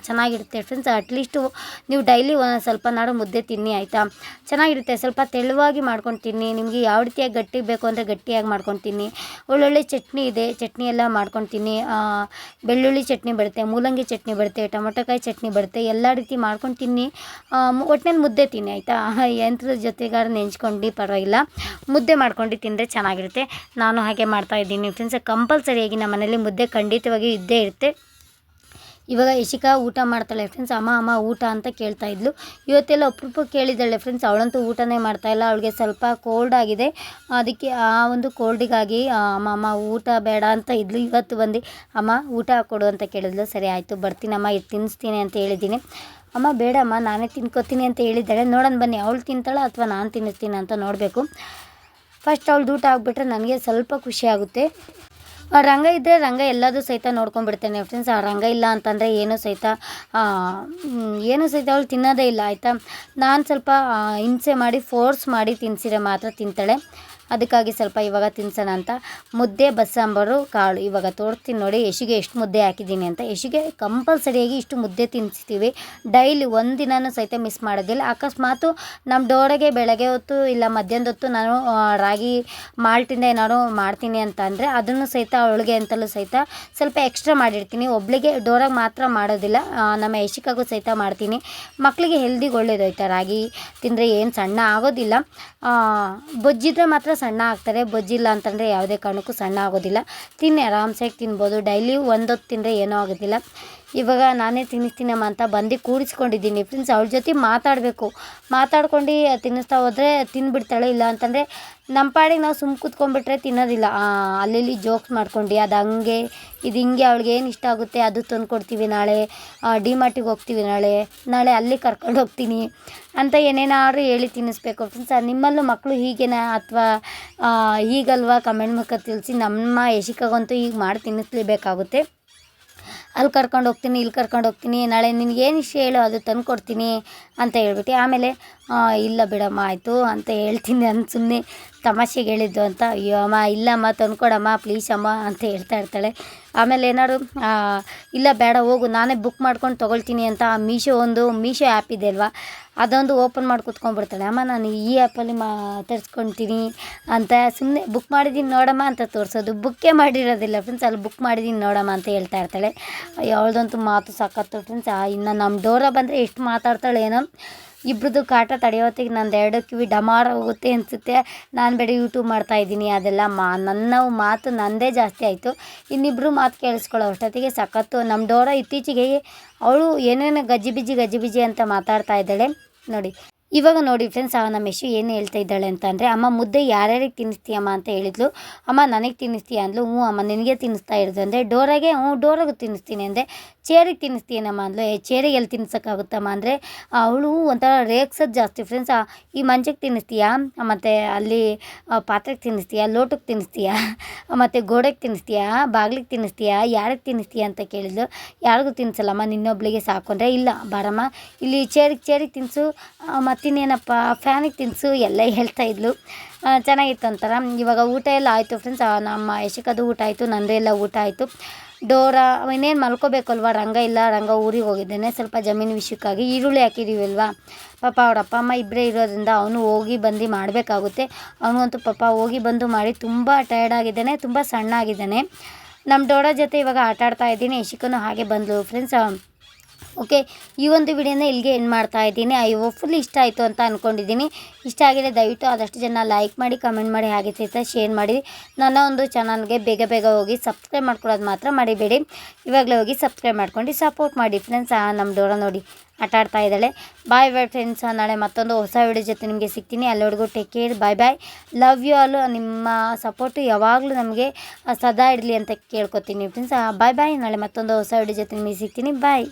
ಚೆನ್ನಾಗಿರುತ್ತೆ ಫ್ರೆಂಡ್ಸ್ ಅಟ್ಲೀಸ್ಟು ನೀವು ಡೈಲಿ ಒಂದು ಸ್ವಲ್ಪ ನಾಡು ಮುದ್ದೆ ತಿನ್ನಿ, ಆಯಿತಾ? ಚೆನ್ನಾಗಿರುತ್ತೆ, ಸ್ವಲ್ಪ ತೆಳುವಾಗಿ ಮಾಡ್ಕೊಂಡು ತಿನ್ನಿ. ನಿಮಗೆ ಯಾವ ರೀತಿಯಾಗಿ ಗಟ್ಟಿ ಬೇಕು ಅಂದರೆ ಗಟ್ಟಿಯಾಗಿ ಮಾಡ್ಕೊತೀನಿ. ಒಳ್ಳೊಳ್ಳೆ ಚಟ್ನಿ ಇದೆ, ಚಟ್ನಿ ಎಲ್ಲ ಮಾಡ್ಕೊತೀನಿ. ಬೆಳ್ಳುಳ್ಳಿ ಚಟ್ನಿ ಬರುತ್ತೆ, ಮೂಲಂಗಿ ಚಟ್ನಿ ಬರುತ್ತೆ, ಟೊಮೊಟೊಕಾಯಿ ಚಟ್ನಿ ಬರುತ್ತೆ, ಎಲ್ಲ ರೀತಿ ಮಾಡ್ಕೊತೀನಿ. ಒಟ್ಟಿನಲ್ಲಿ ಮುದ್ದೆ ತಿನ್ನಿ, ಆಯಿತಾ? [laughs] ಯಂತ್ರದ ಜೊತೆಗಾರ ನೆಂಚ್ಕೊಂಡು ಪರವಾಗಿಲ್ಲ. ಮುದ್ದೆ ಮಾಡ್ಕೊಂಡು ತಿಂದರೆ ಚೆನ್ನಾಗಿರುತ್ತೆ. ನಾನು ಹಾಗೆ ಮಾಡ್ತಾಯಿದ್ದೀನಿ ಫ್ರೆಂಡ್ಸ್ ಕಂಪಲ್ಸರಿಯಾಗಿ ನಮ್ಮ ಮನೇಲಿ ಮುದ್ದೆ ಖಂಡಿತವಾಗಿ ಇದ್ದೇ ಇರುತ್ತೆ. ಇವಾಗ ಯಶಿಕಾ ಊಟ ಮಾಡ್ತಾಳೆ ಫ್ರೆಂಡ್ಸ್ ಅಮ್ಮ ಅಮ್ಮ ಊಟ ಅಂತ ಕೇಳ್ತಾ ಇದ್ಲು. ಇವತ್ತೆಲ್ಲ ಅಪ್ರೂಪ ಕೇಳಿದ್ದಾಳೆ ಫ್ರೆಂಡ್ಸ್ ಅವಳಂತೂ ಊಟನೇ ಮಾಡ್ತಾ ಇಲ್ಲ, ಅವಳಿಗೆ ಸ್ವಲ್ಪ ಕೋಲ್ಡ್ ಆಗಿದೆ. ಅದಕ್ಕೆ ಆ ಒಂದು ಕೋಲ್ಡಿಗಾಗಿ ಅಮ್ಮ ಅಮ್ಮ ಊಟ ಬೇಡ ಅಂತ ಇದ್ಲು. ಇವತ್ತು ಬಂದು, ಅಮ್ಮ, ಊಟ ಕೊಡು ಅಂತ ಕೇಳಿದ್ಲು. ಸರಿ ಆಯಿತು ಬರ್ತೀನಮ್ಮ ಇದು ತಿನ್ನಿಸ್ತೀನಿ ಅಂತ ಹೇಳಿದ್ದೀನಿ. ಅಮ್ಮ, ಬೇಡಮ್ಮ, ನಾನೇ ತಿನ್ಕೋತೀನಿ ಅಂತ ಹೇಳಿದ್ದಾಳೆ. ನೋಡೋಣ ಬನ್ನಿ, ಅವಳು ತಿಂತಾಳೆ ಅಥವಾ ನಾನು ತಿನ್ನಿಸ್ತೀನಿ ಅಂತ ನೋಡಬೇಕು. ಫಸ್ಟ್ ಅವಳು ಊಟ ಆಗಿಬಿಟ್ರೆ ನನಗೆ ಸ್ವಲ್ಪ ಖುಷಿ ಆಗುತ್ತೆ. ಆ ರಂಗ ಇದ್ದರೆ ರಂಗ ಎಲ್ಲದೂ ಸಹಿತ ನೋಡ್ಕೊಂಡ್ಬಿಡ್ತೇನೆ ಫ್ರೆಂಡ್ಸ್ ಆ, ರಂಗ ಇಲ್ಲ ಅಂತಂದರೆ ಏನೂ ಸಹಿತ ಏನೂ ಸಹಿತ ಅವಳು ತಿನ್ನೋದೇ ಇಲ್ಲ, ಆಯಿತಾ? ನಾನು ಸ್ವಲ್ಪ ಹಿಂಸೆ ಮಾಡಿ ಫೋರ್ಸ್ ಮಾಡಿ ತಿನ್ಸಿದ್ರೆ ಮಾತ್ರ ತಿಂತಾಳೆ. ಅದಕ್ಕಾಗಿ ಸ್ವಲ್ಪ ಇವಾಗ ತಿನ್ಸೋಣ ಅಂತ. ಮುದ್ದೆ ಬಸ್ಸಾಂಬಾರು ಕಾಳು. ಇವಾಗ ತೋರ್ತೀನಿ ನೋಡಿ ಯಶಿಗೆ ಎಷ್ಟು ಮುದ್ದೆ ಹಾಕಿದ್ದೀನಿ ಅಂತ. ಯಶಿಗೆ ಕಂಪಲ್ಸರಿಯಾಗಿ ಇಷ್ಟು ಮುದ್ದೆ ತಿನ್ನಿಸ್ತೀವಿ ಡೈಲಿ ಒಂದಿನನೂ ಸಹಿತ ಮಿಸ್ ಮಾಡೋದಿಲ್ಲ. ಅಕಸ್ಮಾತು ನಮ್ಮ ಡೋರಿಗೆ ಬೆಳಗ್ಗೆ ಹೊತ್ತು ಇಲ್ಲ ಮಧ್ಯಾಹ್ನದ ಹೊತ್ತು ನಾನು ರಾಗಿ ಮಾಲ್ಟಿಂದ ಏನಾದ್ರು ಮಾಡ್ತೀನಿ ಅಂತ ಅಂದರೆ ಅದನ್ನು ಸಹಿತ ಅವಳಿಗೆ ಅಂತಲೂ ಸಹಿತ ಸ್ವಲ್ಪ ಎಕ್ಸ್ಟ್ರಾ ಮಾಡಿರ್ತೀನಿ. ಒಬ್ಳಿಗೆ ಡೋರಾಗಿ ಮಾತ್ರ ಮಾಡೋದಿಲ್ಲ. ನಮ್ಮ ಯಶಿಕಾಗೂ ಸಹಿತ ಮಾಡ್ತೀನಿ. ಮಕ್ಕಳಿಗೆ ಹೆಲ್ದಿಗೆ ಒಳ್ಳೇದು ಆಯ್ತಾ ರಾಗಿ ತಿಂದರೆ ಏನು ಸಣ್ಣ ಆಗೋದಿಲ್ಲ. ಬೊಜ್ಜಿದ್ರೆ ಮಾತ್ರ ಸಣ್ಣ ಆಗ್ತಾರೆ ಬೊಜ್ಜಿಲ್ಲ ಅಂತಂದರೆ ಯಾವುದೇ ಕಾರಣಕ್ಕೂ ಸಣ್ಣ ಆಗೋದಿಲ್ಲ. ತಿನ್ನಿ, ಆರಾಮ್ಸಾಗಿ ತಿನ್ಬೋದು. ಡೈಲಿ ಒಂದೊತ್ತು ತಿಂದರೆ ಏನೂ ಆಗೋದಿಲ್ಲ. ಇವಾಗ ನಾನೇ ತಿನ್ನಿಸ್ತೀನಮ್ಮ ಅಂತ ಬಂದು ಕೂಡಿಸ್ಕೊಂಡಿದ್ದೀನಿ ಫ್ರೆಂಡ್ಸ್ ಅವಳ ಜೊತೆ ಮಾತಾಡಬೇಕು. ಮಾತಾಡ್ಕೊಂಡು ತಿನ್ನಿಸ್ತಾ ಹೋದರೆ ತಿನ್ಬಿಡ್ತಾಳೆ, ಇಲ್ಲ ಅಂತಂದರೆ ನಮ್ಮ ಪಾಡಿಗೆ ನಾವು ಸುಮ್ಮ ಕೂತ್ಕೊಂಡ್ಬಿಟ್ರೆ ತಿನ್ನೋದಿಲ್ಲ. ಅಲ್ಲಿ ಜೋಕ್ಸ್ ಮಾಡ್ಕೊಂಡು, ಅದು ಹಂಗೆ, ಇದು ಹಿಂಗೆ ಅವಳಿಗೆ ಏನು ಇಷ್ಟ ಆಗುತ್ತೆ ಅದು ತಂದು ಕೊಡ್ತೀವಿ ನಾಳೆ ಡಿ ಮಾರ್ಟಿಗೆ ಹೋಗ್ತೀವಿ ನಾಳೆ ನಾಳೆ ಅಲ್ಲಿ ಕರ್ಕೊಂಡು ಹೋಗ್ತೀನಿ ಅಂತ ಏನೇನಾದ್ರೂ ಹೇಳಿ ತಿನ್ನಿಸ್ಬೇಕು. ಫ್ರೆಂಡ್ಸ್ ನಿಮ್ಮಲ್ಲೂ ಮಕ್ಕಳು ಹೀಗೇನಾ ಅಥವಾ ಹೀಗಲ್ವಾ ಕಮೆಂಟ್ ಮುಖ ತಿಳಿಸಿ ನಮ್ಮ ಯಶಿಕಾಗಂತೂ ಈಗ ಮಾಡಿ ತಿನ್ನಿಸ್ಲೇಬೇಕಾಗುತ್ತೆ. ಅಲ್ಲಿ ಕರ್ಕೊಂಡು ಹೋಗ್ತೀನಿ, ಇಲ್ಲಿ ಕರ್ಕೊಂಡು ಹೋಗ್ತೀನಿ, ನಾಳೆ ನಿನಗೇನು ಇಷ್ಟ ಹೇಳು ಅದು ತಂದು ಕೊಡ್ತೀನಿ ಅಂತ ಹೇಳ್ಬಿಟ್ಟು ಆಮೇಲೆ ಇಲ್ಲ ಬಿಡಮ್ಮ, ಆಯಿತು ಅಂತ ಹೇಳ್ತೀನಿ ಅಂತ ಸುಮ್ಮನೆ ತಮಾಷೆಗೆ ಹೇಳಿದ್ದು ಅಂತ, ಅಯ್ಯೋ ಅಮ್ಮ, ಇಲ್ಲಮ್ಮ, ತಂದ್ಕೊಡಮ್ಮ ಪ್ಲೀಸ್ ಅಮ್ಮ ಅಂತ ಹೇಳ್ತಾ ಇರ್ತಾಳೆ. ಆಮೇಲೆ ಏನಾದ್ರು ಇಲ್ಲ ಬೇಡ, ಹೋಗು, ನಾನೇ ಬುಕ್ ಮಾಡ್ಕೊಂಡು ತೊಗೊಳ್ತೀನಿ ಅಂತ ಮೀಶೋ ಒಂದು ಮೀಶೋ ಆ್ಯಪ್ ಇದೆ ಅಲ್ವಾ? ಅದೊಂದು ಓಪನ್ ಮಾಡಿ ಕೂತ್ಕೊಂಡ್ಬಿಡ್ತಾಳೆ. ಅಮ್ಮ, ನಾನು ಈ ಆ್ಯಪಲ್ಲಿ ಮಾತಾಡ್ಸ್ಕೊತೀನಿ ಅಂತ ಸುಮ್ಮನೆ ಬುಕ್ ಮಾಡಿದ್ದೀನಿ ನೋಡಮ್ಮ ಅಂತ ತೋರಿಸೋದು. ಬುಕ್ಕೇ ಮಾಡಿರೋದಿಲ್ಲ ಫ್ರೆಂಡ್ಸ್ ಅಲ್ಲಿ ಬುಕ್ ಮಾಡಿದ್ದೀನಿ ನೋಡಮ್ಮ ಅಂತ ಹೇಳ್ತಾ ಇರ್ತಾಳೆ. ಅವಳದಂತೂ ಮಾತು ಸಾಕತ್ತು ಫ್ರೆಂಡ್ಸ್ ಇನ್ನು ನಮ್ಮ ಡೋರ ಬಂದರೆ ಎಷ್ಟು ಮಾತಾಡ್ತಾಳೆ ಏನೋ ಇಬ್ರದ್ದು ಕಾಟ ತಡೆಯೋತ್ತಿಗೆ ನಂದು ಎರಡು ಕಿವಿ ಡಮಾರ ಹೋಗುತ್ತೆ ಅನಿಸುತ್ತೆ. ನಾನು ಬೇಡ ಯೂಟ್ಯೂಬ್ ಮಾಡ್ತಾ ಇದ್ದೀನಿ, ಅದೆಲ್ಲ ಮಾ, ನನ್ನ ಮಾತು ನಂದೇ ಜಾಸ್ತಿ ಆಯಿತು. ಇನ್ನಿಬ್ಬರು ಮಾತು ಕೇಳಿಸ್ಕೊಳ್ಳೋ ಅಷ್ಟೊತ್ತಿಗೆ ಸಖತ್ತು ನಮ್ಮ ಡೋರ ಇತ್ತೀಚೆಗೆ ಅವಳು ಏನೇನೋ ಗಜ್ಜಿ ಬಿಜಿ ಗಜ್ಜಿ ಬಿಜಿ ಅಂತ ಮಾತಾಡ್ತಾ ಇದ್ದಾಳೆ. ನೋಡಿ, ಇವಾಗ ನೋಡಿ ಫ್ರೆಂಡ್ಸ್ ನಮ್ಮ ಯಶು ಏನು ಹೇಳ್ತಾ ಇದ್ದಾಳೆ ಅಂತ ಅಂದರೆ, ಅಮ್ಮ, ಮುದ್ದೆ ಯಾರ್ಯಾರಿಗೆ ತಿನ್ನಿಸ್ತೀಯಮ್ಮ ಅಂತ ಹೇಳಿದ್ಲು. ಅಮ್ಮ, ನನಗೆ ತಿನ್ನಿಸ್ತೀಯ ಅಂದ್ಲು. ಹ್ಞೂ ಅಮ್ಮ, ನಿನಗೆ ತಿನ್ನಿಸ್ತಾ ಇರೋದು. ಅಂದರೆ, ಡೋರಾಗೆ, ಹ್ಞೂ, ಡೋರಾಗೂ ತಿನ್ನಿಸ್ತೀನಿ. ಅಂದೆ ಚೇರಿಗೆ ತಿನ್ನಿಸ್ತೀನಮ್ಮ ಅಂದ್ಲು ಏ ಚೇರಿಗೆ ಎಲ್ಲಿ ತಿನ್ಸೋಕ್ಕಾಗುತ್ತಮ್ಮ ಅಂದರೆ, ಅವಳು ಒಂಥರ ರೇಗ್ಸೋದು ಜಾಸ್ತಿ ಫ್ರೆಂಡ್ಸ್ ಈ ಮಂಚಕ್ಕೆ ತಿನ್ನಿಸ್ತೀಯಾ? ಮತ್ತು ಅಲ್ಲಿ ಪಾತ್ರೆಗೆ ತಿನ್ನಿಸ್ತೀಯಾ? ಲೋಟಕ್ಕೆ ತಿನ್ನಿಸ್ತೀಯಾ? ಮತ್ತು ಗೋಡೆಗೆ ತಿನ್ನಿಸ್ತೀಯಾ? ಬಾಗಿಲಿಗೆ ತಿನ್ನಿಸ್ತೀಯಾ? ಯಾರಿಗೆ ತಿನ್ನಿಸ್ತೀಯಾ ಅಂತ ಕೇಳಿದ್ಲು. ಯಾರಿಗೂ ತಿನ್ನಿಸಲ್ಲಮ್ಮ ನಿನ್ನೊಬ್ಬಳಿಗೆ ಸಾಕೊಂಡ್ರೆ ಇಲ್ಲ, ಬಾರಮ್ಮ. ಇಲ್ಲಿ ಚೇರಿಗೆ ಚೇರಿಗೆ ತಿನ್ನಿಸು ಮತ್ತಿನ್ನೇನಪ್ಪ, ಫ್ಯಾನಿಗೆ ತಿನ್ನಿಸು ಎಲ್ಲ ಹೇಳ್ತಾ ಇದ್ಲು. ಚೆನ್ನಾಗಿತ್ತು ಒಂಥರ ಇವಾಗ ಊಟ ಎಲ್ಲ ಆಯಿತು ಫ್ರೆಂಡ್ಸ್ ನಮ್ಮ ಯಶಕದು ಊಟ ಆಯಿತು, ನಂದು ಎಲ್ಲ ಊಟ ಆಯಿತು. ಡೋರ, ಇನ್ನೇನು ಮಲ್ಕೋಬೇಕಲ್ವ? ರಂಗ ಇಲ್ಲ, ರಂಗ ಊರಿಗೆ ಹೋಗಿದ್ದೇನೆ. ಸ್ವಲ್ಪ ಜಮೀನು ವಿಷಯಕ್ಕಾಗಿ ಈರುಳ್ಳಿ ಹಾಕಿದ್ದೀವಿ ಅಲ್ವಾ ಪಾಪ ಅವ್ರ ಅಪ್ಪ ಅಮ್ಮ ಇಬ್ಬರೇ ಇರೋದ್ರಿಂದ ಅವನು ಹೋಗಿ ಬಂದು ಮಾಡಬೇಕಾಗುತ್ತೆ. ಅವನಿಗಂತೂ ಪಾಪ ಹೋಗಿ ಬಂದು ಮಾಡಿ ತುಂಬ ಟಯರ್ಡ್ ಆಗಿದ್ದಾನೆ, ತುಂಬ ಸಣ್ಣ ಆಗಿದ್ದಾನೆ ನಮ್ಮ ಡೋರ ಜೊತೆ ಇವಾಗ ಆಟ ಆಡ್ತಾ ಇದ್ದೀನಿ ಹಾಗೆ ಬಂದಳು ಫ್ರೆಂಡ್ಸ್ ಓಕೆ, ಈ ಒಂದು ವಿಡಿಯೋನ ಇಲ್ಲಿಗೆ ಎಂಡ್ ಮಾಡ್ತಾ ಇದ್ದೀನಿ. ಐ ಫುಲ್ ಇಷ್ಟ ಆಯಿತು ಅಂತ ಅಂದ್ಕೊಂಡಿದ್ದೀನಿ ಇಷ್ಟ ಆಗಿದೆ ದಯವಿಟ್ಟು ಆದಷ್ಟು ಜನ ಲೈಕ್ ಮಾಡಿ ಕಮೆಂಟ್ ಮಾಡಿ, ಹಾಗೆ ಸಹಿತ ಶೇರ್ ಮಾಡಿ. ನನ್ನ ಒಂದು ಚಾನಲ್ಗೆ ಬೇಗ ಬೇಗ ಹೋಗಿ ಸಬ್ಸ್ಕ್ರೈಬ್ ಮಾಡ್ಕೊಳ್ಳೋದು ಮಾತ್ರ ಮಾಡಿಬೇಡಿ ಇವಾಗಲೇ ಹೋಗಿ ಸಬ್ಸ್ಕ್ರೈಬ್ ಮಾಡ್ಕೊಂಡು ಸಪೋರ್ಟ್ ಮಾಡಿ ಫ್ರೆಂಡ್ಸ್ ನಮ್ಮ ಡೋರ ನೋಡಿ ಆಟ ಆಡ್ತಾ ಇದ್ದಾಳೆ. ಬಾಯ್ ಬಾಯ್ ಫ್ರೆಂಡ್ಸ್ ನಾಳೆ ಮತ್ತೊಂದು ಹೊಸ ವಿಡಿಯೋ ಜೊತೆ ನಿಮಗೆ ಸಿಗ್ತೀನಿ. ಅಲ್ಲಿವರೆಗೂ take care bye bye love you all ನಿಮ್ಮ ಸಪೋರ್ಟು ಯಾವಾಗಲೂ ನಮಗೆ ಸದಾ ಇರಲಿ ಅಂತ ಕೇಳ್ಕೊತೀನಿ ಫ್ರೆಂಡ್ಸ್ ಬಾಯ್ ಬಾಯ್ ನಾಳೆ ಮತ್ತೊಂದು ಹೊಸ ವಿಡಿಯೋ ಜೊತೆ ನಿಮಗೆ ಸಿಗ್ತೀನಿ. ಬಾಯ್